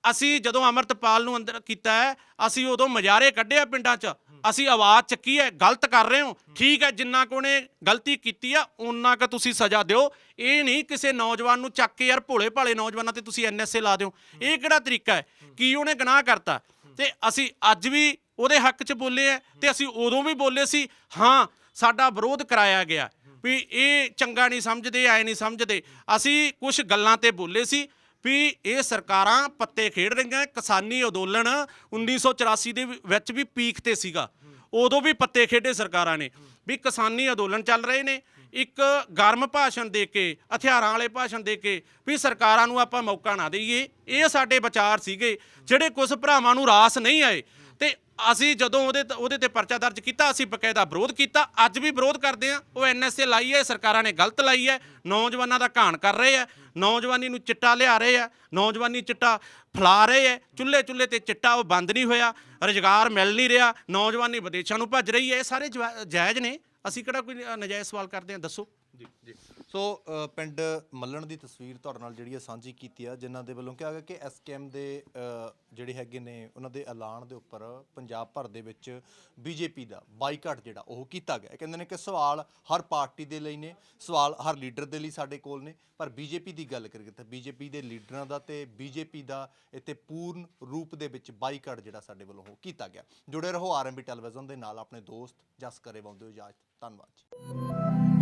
ਅਸੀਂ ਜਦੋਂ ਅਮਰਤਪਾਲ ਨੂੰ ਅੰਦਰ ਕੀਤਾ ਹੈ, ਅਸੀਂ ਉਦੋਂ ਮਜ਼ਾਰੇ ਕੱਢਿਆ ਪਿੰਡਾਂ 'ਚ। ਅਸੀਂ ਆਵਾਜ਼ ਚੱਕੀ ਹੈ, ਗਲਤ ਕਰ ਰਹੇ ਹੋ। ਠੀਕ ਹੈ, ਜਿੰਨਾ ਕੋ ਨੇ ਗਲਤੀ ਕੀਤੀ ਆ ਉਹਨਾਂ ਕ ਤੁਸੀਂ ਸਜ਼ਾ ਦਿਓ। ਇਹ ਨਹੀਂ ਕਿਸੇ ਨੌਜਵਾਨ ਨੂੰ ਚੱਕ ਕੇ ਯਾਰ ਭੋਲੇ ਭਾਲੇ ਨੌਜਵਾਨਾਂ ਤੇ ਤੁਸੀਂ ਐਨਐਸਏ ਲਾ ਦਿਓ। ਇਹ ਕਿਹੜਾ ਤਰੀਕਾ ਹੈ? ਕੀ ਉਹਨੇ ਗੁਨਾਹ ਕਰਤਾ? ਤੇ ਅਸੀਂ ਅੱਜ ਵੀ ਉਹਦੇ ਹੱਕ 'ਚ ਬੋਲੇ ਆ ਤੇ ਅਸੀਂ ਉਦੋਂ ਵੀ ਬੋਲੇ ਸੀ, ਹਾਂ, ਸਾਡਾ ਵਿਰੋਧ ਕਰਾਇਆ ਗਿਆ। ਵੀ ਇਹ ਚੰਗਾ ਨਹੀਂ ਸਮਝਦੇ, ਐ ਨਹੀਂ ਸਮਝਦੇ। ਅਸੀਂ ਕੁਝ ਗੱਲਾਂ ਤੇ ਬੋਲੇ ਸੀ ਵੀ ਇਹ ਸਰਕਾਰਾਂ ਪੱਤੇ ਖੇਡ ਰਹੀਆਂ, ਕਿਸਾਨੀ ਅੰਦੋਲਨ 1984 ਦੇ ਵਿ- ਵਿੱਚ ਵੀ ਪੀਕ ਤੇ ਸੀਗਾ। ਉਦੋਂ ਵੀ ਪੱਤੇ ਖੇਡੇ ਸਰਕਾਰਾਂ ਨੇ, ਵੀ ਕਿਸਾਨੀ ਅੰਦੋਲਨ ਚੱਲ ਰਹੇ ਨੇ। ਇੱਕ ਗਰਮ ਭਾਸ਼ਣ ਦੇ ਕੇ, ਹਥਿਆਰਾਂ ਵਾਲੇ ਭਾਸ਼ਣ ਦੇ ਕੇ ਵੀ ਸਰਕਾਰਾਂ ਨੂੰ ਆਪਾਂ ਮੌਕਾ ਨਾ ਦਈਏ। ਇਹ ਸਾਡੇ ਵਿਚਾਰ ਸੀਗੇ, ਜਿਹੜੇ ਕੁਝ ਭਰਾਵਾਂ ਨੂੰ ਰਾਸ ਨਹੀਂ ਆਏ। ਤੇ ਅਸੀਂ ਜਦੋਂ ਉਹਦੇ ਉਹਦੇ ਤੇ ਪਰਚਾ ਦਰਜ ਕੀਤਾ, ਅਸੀਂ ਬਕਾਇਦਾ ਵਿਰੋਧ ਕੀਤਾ, ਅੱਜ ਵੀ ਵਿਰੋਧ ਕਰਦੇ ਆ ਉਹ ਐਨਐਸਏ ਲਾਈ ਹੈ ਸਰਕਾਰਾਂ ਨੇ ਗਲਤ ਲਾਈ ਹੈ, ਨੌਜਵਾਨਾਂ ਦਾ ਘਾਣ ਕਰ ਰਹੇ ਆ ਨੌਜਵਾਨੀ ਨੂੰ ਚਿੱਟਾ ਲਿਆ ਰਹੇ ਆ ਨੌਜਵਾਨੀ ਚਿੱਟਾ ਫਲਾ ਰਹੇ ਆ ਚੁੱਲ੍ਹੇ ਚੁੱਲ੍ਹੇ ਤੇ ਚਿੱਟਾ ਉਹ ਬੰਦ ਨਹੀਂ ਹੋਇਆ ਰੁਜ਼ਗਾਰ ਮਿਲ ਨਹੀਂ ਰਿਹਾ ਨੌਜਵਾਨੀ ਵਿਦੇਸ਼ਾਂ ਨੂੰ ਭੱਜ ਰਹੀ ਹੈ। ਇਹ ਸਾਰੇ ਜਵਾ- ਜਾਇਜ਼ ਨੇ। ਅਸੀਂ ਕਿਹੜਾ ਕੋਈ ਅ, ਨਜਾਇਜ਼ ਸਵਾਲ ਕਰਦੇ ਆ ਦੱਸੋ। ਜੀ ਜੀ। ਸੋ ਅ, ਪਿੰਡ ਮੱਲਣ ਦੀ ਤਸਵੀਰ ਤੁਹਾਡੇ ਨਾਲ ਜਿਹੜੀ ਹੈ ਸਾਂਝੀ ਕੀਤੀ ਆ ਜਿਨ੍ਹਾਂ ਦੇ ਵੱਲੋਂ ਕਿਹਾ ਗਿਆ ਕਿ ਐਸਕੇਐਮ ਦੇ ਅ, ਜਿਹੜੇ ਹੈਗੇ ਨੇ ਉਹਨਾਂ ਦੇ ਐਲਾਨ ਦੇ ਉੱਪਰ ਪੰਜਾਬ ਭਰ ਦੇ ਵਿੱਚ ਬੀਜੇਪੀ ਦਾ ਬਾਈਕਾਟ ਜਿਹੜਾ ਉਹ ਕੀਤਾ ਗਿਆ। ਕਹਿੰਦੇ ਨੇ ਕਿ ਸਵਾਲ ਹਰ ਪਾਰਟੀ ਦੇ ਲਈ ਨੇ ਸਵਾਲ ਹਰ ਲੀਡਰ ਦੇ ਲਈ ਸਾਡੇ ਕੋਲ ਨੇ। ਪਰ ਬੀਜੇਪੀ ਦੀ ਗੱਲ ਕਰੀਏ ਤਾਂ ਬੀਜੇਪੀ ਦੇ ਲੀਡਰਾਂ ਦਾ ਤੇ ਬੀਜੇਪੀ ਦਾ ਇੱਥੇ ਪੂਰਨ ਰੂਪ ਦੇ ਵਿੱਚ ਬਾਈਕਾਟ ਜਿਹੜਾ ਸਾਡੇ ਵੱਲੋਂ ਉਹ ਕੀਤਾ ਗਿਆ। ਜੁੜੇ ਰਹੋ ਆਰਐਮਬੀ ਟੈਲੀਵਿਜ਼ਨ ਦੇ ਨਾਲ ਆਪਣੇ ਦੋਸਤ ਜਸ ਕਰੇ ਬੰਦੇ ਇਜਾਜ਼ਤ। ਧੰਨਵਾਦ ਜੀ।